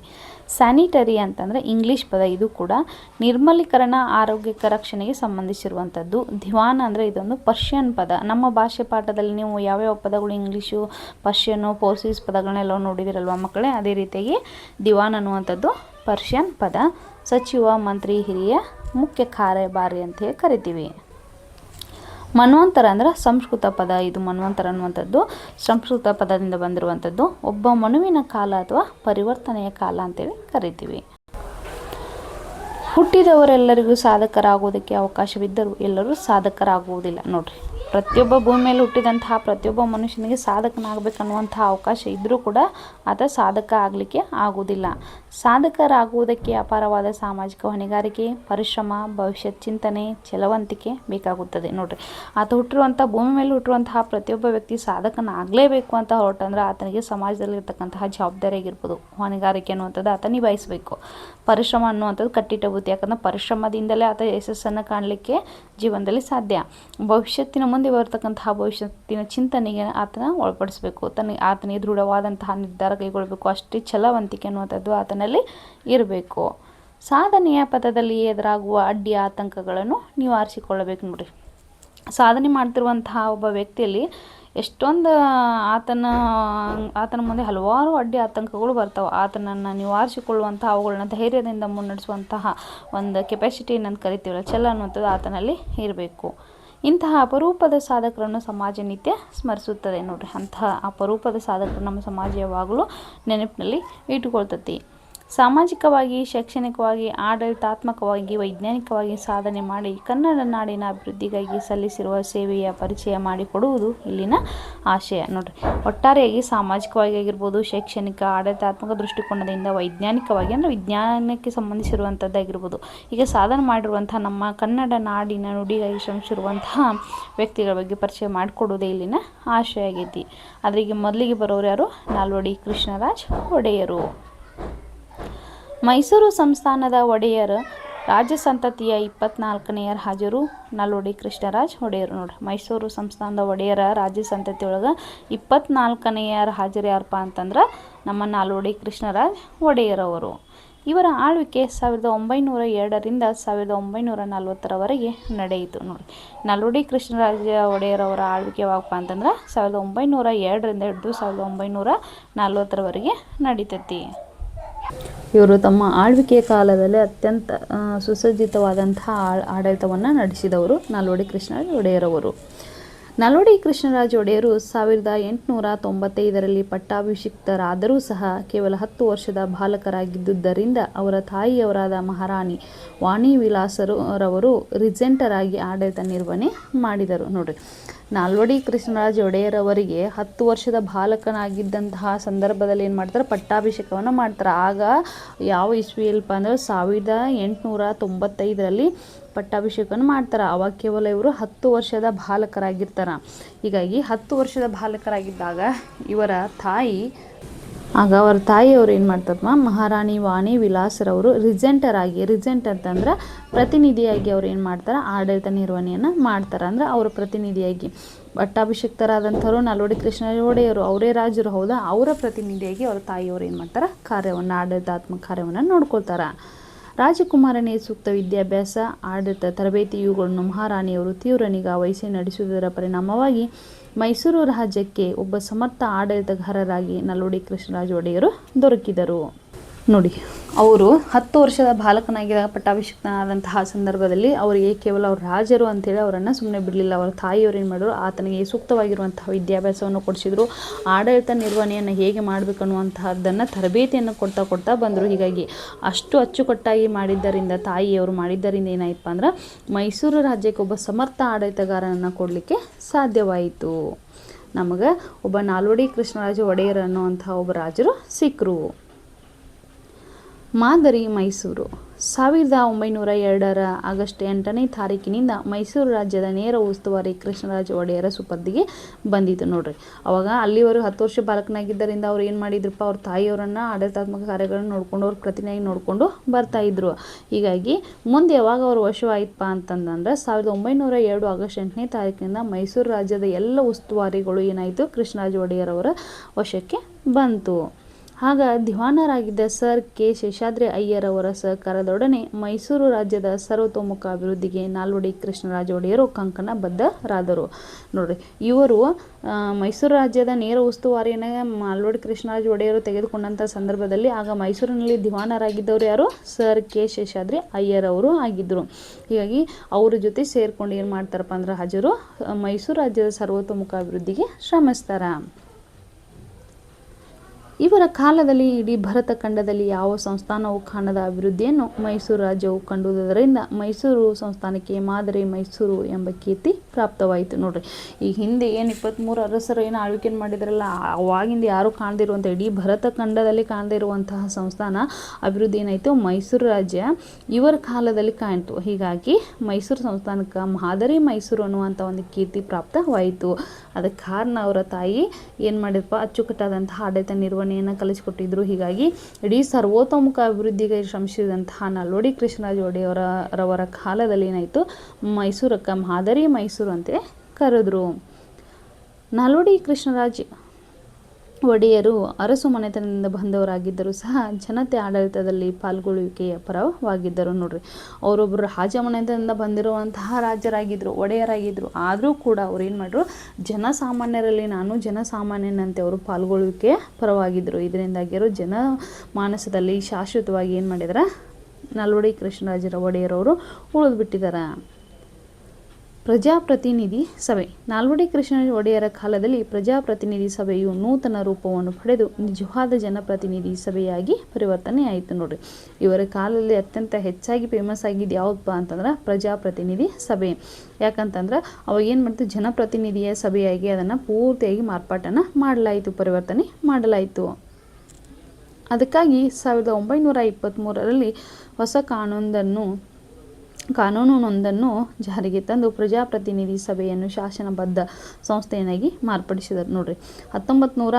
Speaker 1: ಸ್ಯಾನಿಟರಿ ಅಂತಂದರೆ ಇಂಗ್ಲೀಷ್ ಪದ ಇದು ಕೂಡ ನಿರ್ಮಲೀಕರಣ ಆರೋಗ್ಯಕ ರಕ್ಷಣೆಗೆ ಸಂಬಂಧಿಸಿರುವಂಥದ್ದು ದಿವಾನ್ ಅಂದರೆ ಇದೊಂದು ಪರ್ಷಿಯನ್ ಪದ ನಮ್ಮ ಭಾಷೆ ಪಾಠದಲ್ಲಿ ನೀವು ಯಾವ್ಯಾವ ಪದಗಳು ಇಂಗ್ಲೀಷು ಪರ್ಷಿಯನ್ನು ಪೋರ್ಸೀಸ್ ಪದಗಳನ್ನೆಲ್ಲ ನೋಡಿದಿರಲ್ವ ಮಕ್ಕಳೇ ಅದೇ ರೀತಿಯಾಗಿ ದಿವಾನ್ ಅನ್ನುವಂಥದ್ದು ಪರ್ಷಿಯನ್ ಪದ ಸಚಿವ ಮಂತ್ರಿ ಹಿರಿಯ ಮುಖ್ಯ ಕಾರ್ಯಭಾರಿ ಅಂತ ಹೇಳಿ ಕರಿತೀವಿ ಮನ್ವಂತರ ಅಂದ್ರೆ ಸಂಸ್ಕೃತ ಪದ ಇದು ಮನ್ವಂತರ ಅನ್ನುವಂಥದ್ದು ಸಂಸ್ಕೃತ ಪದದಿಂದ ಬಂದಿರುವಂಥದ್ದು ಒಬ್ಬ ಮನುವಿನ ಕಾಲ ಅಥವಾ ಪರಿವರ್ತನೆಯ ಕಾಲ ಅಂತೇಳಿ ಕರಿತೀವಿ ಹುಟ್ಟಿದವರೆಲ್ಲರಿಗೂ ಸಾಧಕರಾಗುವುದಕ್ಕೆ ಅವಕಾಶವಿದ್ದರೂ ಎಲ್ಲರೂ ಸಾಧಕರಾಗುವುದಿಲ್ಲ ನೋಡ್ರಿ ಪ್ರತಿಯೊಬ್ಬ ಭೂಮಿಯಲ್ಲಿ ಹುಟ್ಟಿದಂತಹ ಪ್ರತಿಯೊಬ್ಬ ಮನುಷ್ಯನಿಗೆ ಸಾಧಕನಾಗಬೇಕನ್ನುವಂತಹ ಅವಕಾಶ ಇದ್ದರೂ ಕೂಡ ಆತ ಸಾಧಕ ಆಗಲಿಕ್ಕೆ ಆಗುವುದಿಲ್ಲ ಸಾಧಕರಾಗುವುದಕ್ಕೆ ಅಪಾರವಾದ ಸಾಮಾಜಿಕ ಹೊಣೆಗಾರಿಕೆ ಪರಿಶ್ರಮ ಭವಿಷ್ಯದ ಚಿಂತನೆ ಚಲವಂತಿಕೆ ಬೇಕಾಗುತ್ತದೆ ನೋಡ್ರಿ ಆತ ಹುಟ್ಟಿರುವಂಥ ಭೂಮಿ ಮೇಲೆ ಹುಟ್ಟಿರುವಂತಹ ಪ್ರತಿಯೊಬ್ಬ ವ್ಯಕ್ತಿ ಸಾಧಕನಾಗಲೇಬೇಕು ಅಂತ ಹೊರಟಂದ್ರೆ ಆತನಿಗೆ ಸಮಾಜದಲ್ಲಿರ್ತಕ್ಕಂತಹ ಆಗಿರ್ಬೋದು ಹೊಣೆಗಾರಿಕೆ ಅನ್ನುವಂಥದ್ದು ಆತ ನಿಭಾಯಿಸಬೇಕು ಪರಿಶ್ರಮ ಅನ್ನುವಂಥದ್ದು ಕಟ್ಟಿಟ್ಟಬುತ್ತಿ ಯಾಕಂದ್ರೆ ಪರಿಶ್ರಮದಿಂದಲೇ ಆತ ಯಶಸ್ಸನ್ನು ಕಾಣಲಿಕ್ಕೆ ಜೀವನದಲ್ಲಿ ಸಾಧ್ಯ ಭವಿಷ್ಯತ್ತಿನ ಮುಂದೆ ಬರ್ತಕ್ಕಂತಹ ಭವಿಷ್ಯತ್ತಿನ ಚಿಂತನೆಗೆ ಆತನ ಒಳಪಡಿಸಬೇಕು ತನ್ನ ಆತನಿಗೆ ದೃಢವಾದಂತಹ ನಿರ್ಧಾರ ಕೈಗೊಳ್ಳಬೇಕು ಅಷ್ಟೇ ಛಲವಂತಿಕೆ ಅನ್ನುವಂಥದ್ದು ಆತನ ಇರಬೇಕು ಸಾಧನೆಯ ಪಥದಲ್ಲಿ ಎದುರಾಗುವ ಅಡ್ಡಿ ಆತಂಕಗಳನ್ನು ನಿವಾರಿಸಿಕೊಳ್ಳಬೇಕು ನೋಡ್ರಿ ಸಾಧನೆ ಮಾಡ್ತಿರುವಂತಹ ಒಬ್ಬ ವ್ಯಕ್ತಿಯಲ್ಲಿ ಎಷ್ಟೊಂದು ಆತನ ಆತನ ಮುಂದೆ ಹಲವಾರು ಅಡ್ಡಿ ಆತಂಕಗಳು ಬರ್ತಾವೆ ಆತನನ್ನು ನಿವಾರಿಸಿಕೊಳ್ಳುವಂಥ ಅವುಗಳನ್ನ ಧೈರ್ಯದಿಂದ ಮುನ್ನಡೆಸುವಂತಹ ಒಂದು ಕೆಪಾಸಿಟಿ ಏನಂತ ಕರಿತೀವಲ್ಲ ಚೆಲ್ಲ ಅನ್ನುವಂಥದ್ದು ಆತನಲ್ಲಿ ಇರಬೇಕು ಇಂತಹ ಅಪರೂಪದ ಸಾಧಕರನ್ನು ಸಮಾಜ ನಿತ್ಯ ಸ್ಮರಿಸುತ್ತದೆ ನೋಡ್ರಿ ಅಂತಹ ಅಪರೂಪದ ಸಾಧಕರು ನಮ್ಮ ಸಮಾಜ ಯಾವಾಗಲೂ ನೆನಪಿನಲ್ಲಿ ಇಟ್ಟುಕೊಳ್ತತಿ ಸಾಮಾಜಿಕವಾಗಿ ಶೈಕ್ಷಣಿಕವಾಗಿ ಆಡಳಿತಾತ್ಮಕವಾಗಿ ವೈಜ್ಞಾನಿಕವಾಗಿ ಸಾಧನೆ ಮಾಡಿ ಕನ್ನಡ ನಾಡಿನ ಅಭಿವೃದ್ಧಿಗಾಗಿ ಸಲ್ಲಿಸಿರುವ ಸೇವೆಯ ಪರಿಚಯ ಮಾಡಿಕೊಡುವುದು ಇಲ್ಲಿನ ಆಶಯ ನೋಡಿರಿ ಒಟ್ಟಾರೆಯಾಗಿ ಸಾಮಾಜಿಕವಾಗಿ ಆಗಿರ್ಬೋದು ಶೈಕ್ಷಣಿಕ ಆಡಳಿತಾತ್ಮಕ ದೃಷ್ಟಿಕೋನದಿಂದ ವೈಜ್ಞಾನಿಕವಾಗಿ ಅಂದರೆ ವಿಜ್ಞಾನಕ್ಕೆ ಸಂಬಂಧಿಸಿರುವಂಥದ್ದಾಗಿರ್ಬೋದು ಈಗ ಸಾಧನೆ ಮಾಡಿರುವಂಥ ನಮ್ಮ ಕನ್ನಡ ನಾಡಿನ ನುಡಿಗಾಗಿ ಶ್ರಮಿಸಿರುವಂತಹ ವ್ಯಕ್ತಿಗಳ ಬಗ್ಗೆ ಪರಿಚಯ ಮಾಡಿಕೊಡುವುದೇ ಇಲ್ಲಿನ ಆಶಯ ಆಗೈತಿ ಆದರೆ ಈಗ ಮೊದಲಿಗೆ ಬರೋರು ಯಾರು ನಾಲ್ವಡಿ ಕೃಷ್ಣರಾಜ್ ಒಡೆಯರು ಮೈಸೂರು ಸಂಸ್ಥಾನದ ಒಡೆಯರ್ ರಾಜ ಸಂತತಿಯ ಇಪ್ಪತ್ನಾಲ್ಕನೆಯ ಹಾಜರು ನಾಲ್ವಡಿ ಕೃಷ್ಣರಾಜ್ ಒಡೆಯರು ನೋಡ್ರಿ ಮೈಸೂರು ಸಂಸ್ಥಾನದ ಒಡೆಯರ ರಾಜ್ಯ ಸಂತತಿಯೊಳಗೆ ಒಳಗೆ ಇಪ್ಪತ್ನಾಲ್ಕನೆಯ ಹಾಜರು ಯಾರಪ್ಪ ಅಂತಂದ್ರೆ ನಮ್ಮ ನಾಲ್ವಡಿ ಕೃಷ್ಣರಾಜ್ ಒಡೆಯರವರು ಇವರ ಆಳ್ವಿಕೆ ಸಾವಿರದ ಒಂಬೈನೂರ ಎರಡರಿಂದ ಸಾವಿರದ ಒಂಬೈನೂರ ನಲ್ವತ್ತರವರೆಗೆ ನಡೆಯಿತು ನೋಡಿ ನಲ್ವಡಿ ಕೃಷ್ಣರಾಜ ಒಡೆಯರವರ ಆಳ್ವಿಕೆ ಯಾವಾಗಪ್ಪ ಅಂತಂದ್ರೆ ಸಾವಿರದ ಒಂಬೈನೂರ ಎರಡರಿಂದ ಹಿಡಿದು ಸಾವಿರದ ಒಂಬೈನೂರ ನಲ್ವತ್ತರವರೆಗೆ ನಡೀತೈತಿ ಇವರು ತಮ್ಮ ಆಳ್ವಿಕೆಯ ಕಾಲದಲ್ಲಿ ಅತ್ಯಂತ ಸುಸಜ್ಜಿತವಾದಂತಹ ಆಡಳಿತವನ್ನು ನಡೆಸಿದವರು ನಾಲ್ವಡಿ ಕೃಷ್ಣ ಒಡೆಯರವರು ನಲೋಡಿ ಕೃಷ್ಣರಾಜ ಒಡೆಯರು ಸಾವಿರದ ಎಂಟುನೂರ ತೊಂಬತ್ತೈದರಲ್ಲಿ ಪಟ್ಟಾಭಿಷಿಕ್ತರಾದರೂ ಸಹ ಕೇವಲ ಹತ್ತು ವರ್ಷದ ಬಾಲಕರಾಗಿದ್ದುದರಿಂದ ಅವರ ತಾಯಿಯವರಾದ ಮಹಾರಾಣಿ ವಾಣಿ ವಿಲಾಸರು ರವರು ರಿಜೆಂಟರಾಗಿ ಆಡಳಿತ ನಿರ್ವಹಣೆ ಮಾಡಿದರು ನೋಡ್ರಿ ನಾಲ್ವಡಿ ಕೃಷ್ಣರಾಜ ಒಡೆಯರವರಿಗೆ ಹತ್ತು ವರ್ಷದ ಬಾಲಕನಾಗಿದ್ದಂತಹ ಸಂದರ್ಭದಲ್ಲಿ ಏನು ಮಾಡ್ತಾರೆ ಪಟ್ಟಾಭಿಷೇಕವನ್ನು ಮಾಡ್ತಾರೆ ಆಗ ಯಾವ ಇಸ್ವಿಯಲ್ಪ ಅಂದರೆ ಸಾವಿರದ ಎಂಟುನೂರ ತೊಂಬತ್ತೈದರಲ್ಲಿ ಪಟ್ಟಾಭಿಷೇಕನ ಮಾಡ್ತಾರೆ ಅವಾಗ ಕೇವಲ ಇವರು ಹತ್ತು ವರ್ಷದ ಬಾಲಕರಾಗಿರ್ತಾರೆ ಹೀಗಾಗಿ ಹತ್ತು ವರ್ಷದ ಬಾಲಕರಾಗಿದ್ದಾಗ ಇವರ ತಾಯಿ ಆಗ ಅವರ ತಾಯಿಯವರು ಏನು ಮಾಡ್ತಾರಮ್ಮ ಮಹಾರಾಣಿ ವಾಣಿ ವಿಲಾಸರವರು ರಿಜೆಂಟರಾಗಿ ರಿಜೆಂಟ್ ಅಂತಂದ್ರೆ ಪ್ರತಿನಿಧಿಯಾಗಿ ಅವ್ರು ಏನು ಮಾಡ್ತಾರೆ ಆಡಳಿತ ನಿರ್ವಹಣೆಯನ್ನು ಮಾಡ್ತಾರೆ ಅಂದ್ರೆ ಅವರ ಪ್ರತಿನಿಧಿಯಾಗಿ ಪಟ್ಟಾಭಿಷಿಕ್ತರಾದಂಥವ್ರು ನಲ್ವಡಿ ಕೃಷ್ಣ ಒಡೆಯರು ಅವರೇ ರಾಜರು ಹೌದಾ ಅವರ ಪ್ರತಿನಿಧಿಯಾಗಿ ಅವರ ತಾಯಿಯವರು ಏನು ಮಾಡ್ತಾರೆ ಕಾರ್ಯವನ್ನು ಆಡಳಿತಾತ್ಮಕ ಕಾರ್ಯವನ್ನು ನೋಡ್ಕೊಳ್ತಾರೆ ರಾಜಕುಮಾರನೇ ಸೂಕ್ತ ವಿದ್ಯಾಭ್ಯಾಸ ಆಡಳಿತ ತರಬೇತಿ ಇವುಗಳನ್ನು ಮಹಾರಾಣಿಯವರು ತೀವ್ರ ನಿಗಾ ವಹಿಸಿ ನಡೆಸುವುದರ ಪರಿಣಾಮವಾಗಿ ಮೈಸೂರು ರಾಜ್ಯಕ್ಕೆ ಒಬ್ಬ ಸಮರ್ಥ ಆಡಳಿತಗಾರರಾಗಿ ನಲ್ಲೋಡಿ ಕೃಷ್ಣರಾಜ ಒಡೆಯರು ದೊರಕಿದರು ನೋಡಿ ಅವರು ಹತ್ತು ವರ್ಷದ ಬಾಲಕನಾಗಿದ್ದಾಗ ಪಟ್ಟಾಭಿಷಿಕ್ತನಾದಂತಹ ಸಂದರ್ಭದಲ್ಲಿ ಅವರಿಗೆ ಕೇವಲ ಅವ್ರ ರಾಜರು ಅಂತೇಳಿ ಅವರನ್ನು ಸುಮ್ಮನೆ ಬಿಡಲಿಲ್ಲ ಅವರ ತಾಯಿಯವರು ಏನು ಮಾಡಿದ್ರು ಆತನಿಗೆ ಸೂಕ್ತವಾಗಿರುವಂತಹ ವಿದ್ಯಾಭ್ಯಾಸವನ್ನು ಕೊಡಿಸಿದ್ರು ಆಡಳಿತ ನಿರ್ವಹಣೆಯನ್ನು ಹೇಗೆ ಮಾಡಬೇಕು ಅನ್ನುವಂತಹದ್ದನ್ನು ತರಬೇತಿಯನ್ನು ಕೊಡ್ತಾ ಕೊಡ್ತಾ ಬಂದರು ಹೀಗಾಗಿ ಅಷ್ಟು ಅಚ್ಚುಕಟ್ಟಾಗಿ ಮಾಡಿದ್ದರಿಂದ ತಾಯಿಯವರು ಮಾಡಿದ್ದರಿಂದ ಏನಾಯಿತು ಅಂದ್ರೆ ಮೈಸೂರು ರಾಜ್ಯಕ್ಕೆ ಒಬ್ಬ ಸಮರ್ಥ ಆಡಳಿತಗಾರನನ್ನು ಕೊಡಲಿಕ್ಕೆ ಸಾಧ್ಯವಾಯಿತು ನಮಗೆ ಒಬ್ಬ ನಾಲ್ವಡಿ ಕೃಷ್ಣರಾಜ ಒಡೆಯರ್ ಅನ್ನುವಂಥ ಒಬ್ಬ ರಾಜರು ಸಿಕ್ಕರು ಮಾದರಿ ಮೈಸೂರು ಸಾವಿರದ ಒಂಬೈನೂರ ಎರಡರ ಆಗಸ್ಟ್ ಎಂಟನೇ ತಾರೀಕಿನಿಂದ ಮೈಸೂರು ರಾಜ್ಯದ ನೇರ ಉಸ್ತುವಾರಿ ಕೃಷ್ಣರಾಜ ಒಡೆಯರ ಸುಪರ್ದಿಗೆ ಬಂದಿತ್ತು ನೋಡ್ರಿ ಅವಾಗ ಅಲ್ಲಿವರು ಹತ್ತು ವರ್ಷ ಬಾಲಕನಾಗಿದ್ದರಿಂದ ಅವ್ರು ಏನು ಮಾಡಿದ್ರಪ್ಪ ಅವ್ರ ತಾಯಿಯವರನ್ನು ಆಡಳಿತಾತ್ಮಕ ಕಾರ್ಯಗಳನ್ನು ನೋಡಿಕೊಂಡು ಅವ್ರ ಪ್ರತಿನಿಧಿ ನೋಡಿಕೊಂಡು ಬರ್ತಾಯಿದ್ರು ಹೀಗಾಗಿ ಮುಂದೆ ಯಾವಾಗ ಅವರು ವಶವಾಯಿತಪ್ಪ ಅಂತಂದ್ರೆ ಸಾವಿರದ ಒಂಬೈನೂರ ಎರಡು ಆಗಸ್ಟ್ ಎಂಟನೇ ತಾರೀಕಿನಿಂದ ಮೈಸೂರು ರಾಜ್ಯದ ಎಲ್ಲ ಉಸ್ತುವಾರಿಗಳು ಏನಾಯಿತು ಕೃಷ್ಣರಾಜ ಒಡೆಯರವರ ವಶಕ್ಕೆ ಬಂತು ಆಗ ದಿವಾನರಾಗಿದ್ದ ಸರ್ ಕೆ ಶೇಷಾದ್ರಿ ಅಯ್ಯರ್ ಅವರ ಸಹಕಾರದೊಡನೆ ಮೈಸೂರು ರಾಜ್ಯದ ಸರ್ವತೋಮುಖ ಅಭಿವೃದ್ಧಿಗೆ ನಾಲ್ವಡಿ ಕೃಷ್ಣರಾಜ ಒಡೆಯರು ಬದ್ಧರಾದರು ನೋಡ್ರಿ ಇವರು ಮೈಸೂರು ರಾಜ್ಯದ ನೇರ ಉಸ್ತುವಾರಿಯನ್ನು ನಾಲ್ವಡಿ ಕೃಷ್ಣರಾಜ ಒಡೆಯರು ತೆಗೆದುಕೊಂಡಂಥ ಸಂದರ್ಭದಲ್ಲಿ ಆಗ ಮೈಸೂರಿನಲ್ಲಿ ದಿವಾನರಾಗಿದ್ದವರು ಯಾರು ಸರ್ ಕೆ ಶೇಷಾದ್ರಿ ಅಯ್ಯರ್ ಅವರು ಆಗಿದ್ದರು ಹೀಗಾಗಿ ಅವರ ಜೊತೆ ಸೇರಿಕೊಂಡು ಏನು ಮಾಡ್ತಾರಪ್ಪ ಅಂದ್ರೆ ಹಾಜರು ಮೈಸೂರು ರಾಜ್ಯದ ಸರ್ವತೋಮುಖ ಅಭಿವೃದ್ಧಿಗೆ ಶ್ರಮಿಸ್ತಾರೆ ಇವರ ಕಾಲದಲ್ಲಿ ಇಡೀ ಭರತ ಖಂಡದಲ್ಲಿ ಯಾವ ಸಂಸ್ಥಾನವು ಕಾಣದ ಅಭಿವೃದ್ಧಿಯನ್ನು ಮೈಸೂರು ರಾಜ್ಯವು ಕಂಡುದರಿಂದ ಮೈಸೂರು ಸಂಸ್ಥಾನಕ್ಕೆ ಮಾದರಿ ಮೈಸೂರು ಎಂಬ ಕೀರ್ತಿ ಪ್ರಾಪ್ತವಾಯಿತು ನೋಡ್ರಿ ಈ ಹಿಂದೆ ಏನು ಇಪ್ಪತ್ತ್ಮೂರು ಅರಸರು ಏನು ಆಳ್ವಿಕೆ ಮಾಡಿದ್ರಲ್ಲ ಅವಾಗಿಂದ ಯಾರು ಕಾಣದಿರುವಂಥ ಇಡೀ ಭರತ ಖಂಡದಲ್ಲಿ ಕಾಣದೇ ಇರುವಂತಹ ಸಂಸ್ಥಾನ ಅಭಿವೃದ್ಧಿ ಏನಾಯಿತು ಮೈಸೂರು ರಾಜ್ಯ ಇವರ ಕಾಲದಲ್ಲಿ ಕಾಣ್ತು ಹೀಗಾಗಿ ಮೈಸೂರು ಸಂಸ್ಥಾನಕ್ಕೆ ಮಾದರಿ ಮೈಸೂರು ಅನ್ನುವಂಥ ಒಂದು ಕೀರ್ತಿ ಪ್ರಾಪ್ತವಾಯಿತು ಅದಕ್ಕೆ ಕಾರಣ ಅವರ ತಾಯಿ ಏನು ಮಾಡಿದ್ರಪ್ಪ ಅಚ್ಚುಕಟ್ಟಾದಂತಹ ಆಡಳಿತ ನಿರ್ವಹಣೆಯನ್ನು ಕಲಿಸಿಕೊಟ್ಟಿದ್ರು ಹೀಗಾಗಿ ಇಡೀ ಸರ್ವೋತಮುಖ ಅಭಿವೃದ್ಧಿಗೆ ಶ್ರಮಿಸಿದಂತಹ ನಲ್ವಡಿ ಕೃಷ್ಣರಾಜ ಒಡೆಯವರ ರವರ ಕಾಲದಲ್ಲಿ ಏನಾಯಿತು ಮೈಸೂರಕ್ಕ ಮಾದರಿ ಮೈಸೂರು ಅಂತ ಕರೆದ್ರು ನಲ್ವಡಿ ಕೃಷ್ಣರಾಜ್ ಒಡೆಯರು ಅರಸು ಮನೆತನದಿಂದ ಬಂದವರಾಗಿದ್ದರೂ ಸಹ ಜನತೆ ಆಡಳಿತದಲ್ಲಿ ಪಾಲ್ಗೊಳ್ಳುವಿಕೆಯ ಪರವಾಗಿದ್ದರು ನೋಡ್ರಿ ಅವರೊಬ್ಬರು ರಾಜ ಮನೆತನದಿಂದ ಬಂದಿರುವಂತಹ ರಾಜರಾಗಿದ್ದರು ಒಡೆಯರಾಗಿದ್ದರು ಆದರೂ ಕೂಡ ಅವ್ರು ಏನು ಮಾಡಿದ್ರು ಜನಸಾಮಾನ್ಯರಲ್ಲಿ ನಾನು ಜನಸಾಮಾನ್ಯನಂತೆ ಅವರು ಪಾಲ್ಗೊಳ್ಳುವಿಕೆಯ ಪರವಾಗಿದ್ದರು ಇದರಿಂದಾಗಿ ಅವರು ಜನ ಮಾನಸದಲ್ಲಿ ಶಾಶ್ವತವಾಗಿ ಏನು ಮಾಡಿದ್ರೆ ನಲ್ವಡಿ ಕೃಷ್ಣರಾಜರ ಒಡೆಯರವರು ಉಳಿದುಬಿಟ್ಟಿದ್ದಾರೆ ಪ್ರಜಾಪ್ರತಿನಿಧಿ ಸಭೆ ನಾಲ್ವಡಿ ಕೃಷ್ಣ ಒಡೆಯರ ಕಾಲದಲ್ಲಿ ಪ್ರಜಾಪ್ರತಿನಿಧಿ ಸಭೆಯು ನೂತನ ರೂಪವನ್ನು ಪಡೆದು ನಿಜವಾದ ಜನಪ್ರತಿನಿಧಿ ಸಭೆಯಾಗಿ ಪರಿವರ್ತನೆಯಾಯಿತು ನೋಡ್ರಿ ಇವರ ಕಾಲದಲ್ಲಿ ಅತ್ಯಂತ ಹೆಚ್ಚಾಗಿ ಫೇಮಸ್ ಆಗಿದ್ದು ಯಾವುದಪ್ಪ ಅಂತಂದ್ರೆ ಪ್ರಜಾಪ್ರತಿನಿಧಿ ಸಭೆ ಯಾಕಂತಂದ್ರೆ ಅವಾಗ ಏನು ಮಾಡ್ತು ಜನಪ್ರತಿನಿಧಿಯ ಸಭೆಯಾಗಿ ಅದನ್ನು ಪೂರ್ತಿಯಾಗಿ ಮಾರ್ಪಾಟನ ಮಾಡಲಾಯಿತು ಪರಿವರ್ತನೆ ಮಾಡಲಾಯಿತು ಅದಕ್ಕಾಗಿ ಸಾವಿರದ ಒಂಬೈನೂರ ಇಪ್ಪತ್ತ್ಮೂರರಲ್ಲಿ ಹೊಸ ಕಾನೂನನ್ನು ಕಾನೂನೊಂದನ್ನು ಜಾರಿಗೆ ತಂದು ಪ್ರಜಾಪ್ರತಿನಿಧಿ ಸಭೆಯನ್ನು ಶಾಸನಬದ್ಧ ಸಂಸ್ಥೆಯನ್ನಾಗಿ ಮಾರ್ಪಡಿಸಿದರು ನೋಡ್ರಿ ಹತ್ತೊಂಬತ್ತು ನೂರ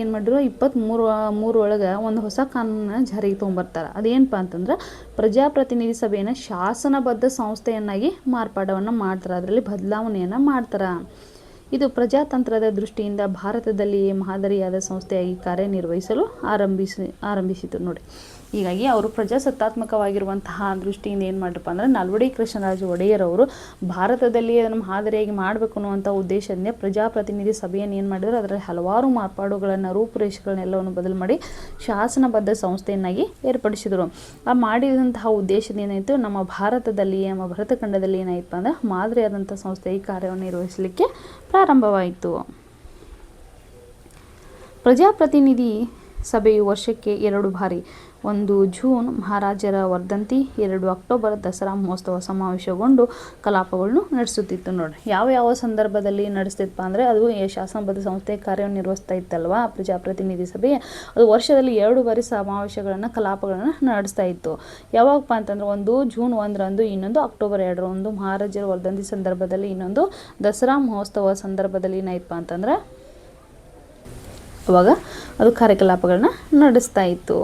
Speaker 1: ಏನು ಮಾಡಿದ್ರು ಇಪ್ಪತ್ತ್ಮೂರು ಮೂರೊಳಗೆ ಒಂದು ಹೊಸ ಕಾನೂನನ್ನು ಜಾರಿಗೆ ತೊಗೊಂಬರ್ತಾರೆ ಅದೇನಪ್ಪ ಅಂತಂದ್ರೆ ಪ್ರಜಾಪ್ರತಿನಿಧಿ ಸಭೆಯನ್ನು ಶಾಸನಬದ್ಧ ಸಂಸ್ಥೆಯನ್ನಾಗಿ ಮಾರ್ಪಾಡವನ್ನು ಮಾಡ್ತಾರೆ ಅದರಲ್ಲಿ ಬದಲಾವಣೆಯನ್ನು ಮಾಡ್ತಾರೆ ಇದು ಪ್ರಜಾತಂತ್ರದ ದೃಷ್ಟಿಯಿಂದ ಭಾರತದಲ್ಲಿಯೇ ಮಾದರಿಯಾದ ಸಂಸ್ಥೆಯಾಗಿ ಕಾರ್ಯನಿರ್ವಹಿಸಲು ಆರಂಭಿಸಿ ಆರಂಭಿಸಿತು ನೋಡಿ ಹೀಗಾಗಿ ಅವರು ಪ್ರಜಾಸತ್ತಾತ್ಮಕವಾಗಿರುವಂತಹ ದೃಷ್ಟಿಯಿಂದ ಏನು ಮಾಡ್ರಪ್ಪ ಅಂದರೆ ನಲ್ವಡಿ ಕೃಷ್ಣರಾಜ ಒಡೆಯರ್ ಅವರು ಭಾರತದಲ್ಲಿ ಅದನ್ನು ಮಾದರಿಯಾಗಿ ಮಾಡಬೇಕು ಅನ್ನುವಂಥ ಉದ್ದೇಶದಿಂದ ಪ್ರಜಾಪ್ರತಿನಿಧಿ ಸಭೆಯನ್ನು ಏನು ಮಾಡಿದ್ರು ಅದರಲ್ಲಿ ಹಲವಾರು ಮಾರ್ಪಾಡುಗಳನ್ನು ರೂಪುರೇಷೆಗಳನ್ನೆಲ್ಲವನ್ನು ಬದಲು ಮಾಡಿ ಶಾಸನಬದ್ಧ ಸಂಸ್ಥೆಯನ್ನಾಗಿ ಏರ್ಪಡಿಸಿದರು ಆ ಮಾಡಿದಂತಹ ಉದ್ದೇಶದಿಂದ ಏನಾಯಿತು ನಮ್ಮ ಭಾರತದಲ್ಲಿ ನಮ್ಮ ಭರತಖಂಡದಲ್ಲಿ ಏನಾಯಿತು ಅಂದರೆ ಮಾದರಿಯಾದಂಥ ಸಂಸ್ಥೆ ಈ ಕಾರ್ಯವನ್ನು ನಿರ್ವಹಿಸಲಿಕ್ಕೆ ಪ್ರಾರಂಭವಾಯಿತು ಪ್ರಜಾಪ್ರತಿನಿಧಿ ಸಭೆಯು ವರ್ಷಕ್ಕೆ ಎರಡು ಬಾರಿ ಒಂದು ಜೂನ್ ಮಹಾರಾಜರ ವರ್ಧಂತಿ ಎರಡು ಅಕ್ಟೋಬರ್ ದಸರಾ ಮಹೋತ್ಸವ ಸಮಾವೇಶಗೊಂಡು ಕಲಾಪಗಳನ್ನು ನಡೆಸುತ್ತಿತ್ತು ನೋಡಿ ಯಾವ ಯಾವ ಸಂದರ್ಭದಲ್ಲಿ ನಡೆಸ್ತಿತ್ತಪ್ಪ ಅಂದರೆ ಅದು ಶಾಸನಬದ್ಧ ಸಂಸ್ಥೆ ಕಾರ್ಯನಿರ್ವಹಿಸ್ತಾ ಇತ್ತಲ್ವ ಪ್ರಜಾಪ್ರತಿನಿಧಿ ಸಭೆ ಅದು ವರ್ಷದಲ್ಲಿ ಎರಡು ಬಾರಿ ಸಮಾವೇಶಗಳನ್ನು ಕಲಾಪಗಳನ್ನು ನಡೆಸ್ತಾ ಇತ್ತು ಯಾವಾಗಪ್ಪ ಅಂತಂದ್ರೆ ಒಂದು ಜೂನ್ ಒಂದರಂದು ಇನ್ನೊಂದು ಅಕ್ಟೋಬರ್ ಎರಡರಂದು ಮಹಾರಾಜರ ವರ್ಧಂತಿ ಸಂದರ್ಭದಲ್ಲಿ ಇನ್ನೊಂದು ದಸರಾ ಮಹೋತ್ಸವ ಸಂದರ್ಭದಲ್ಲಿ ಏನಾಯ್ತಪ್ಪ ಅಂತಂದ್ರೆ ಅವಾಗ ಅದು ಕಾರ್ಯಕಲಾಪಗಳನ್ನ ನಡೆಸ್ತಾ ಇತ್ತು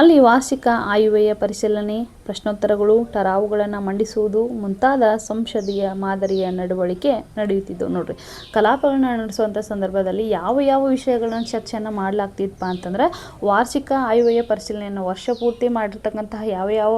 Speaker 1: ಅಲ್ಲಿ ವಾರ್ಷಿಕ ಆಯವ್ಯಯ ಪರಿಶೀಲನೆ ಪ್ರಶ್ನೋತ್ತರಗಳು ಟರಾವುಗಳನ್ನು ಮಂಡಿಸುವುದು ಮುಂತಾದ ಸಂಸದೀಯ ಮಾದರಿಯ ನಡವಳಿಕೆ ನಡೆಯುತ್ತಿದ್ದವು ನೋಡ್ರಿ ಕಲಾಪಗಳನ್ನ ನಡೆಸುವಂಥ ಸಂದರ್ಭದಲ್ಲಿ ಯಾವ ಯಾವ ವಿಷಯಗಳನ್ನ ಚರ್ಚೆಯನ್ನು ಮಾಡಲಾಗ್ತಿತ್ತಪ್ಪ ಅಂತಂದ್ರೆ ವಾರ್ಷಿಕ ಆಯವ್ಯಯ ಪರಿಶೀಲನೆಯನ್ನು ವರ್ಷ ಪೂರ್ತಿ ಮಾಡಿರ್ತಕ್ಕಂತಹ ಯಾವ ಯಾವ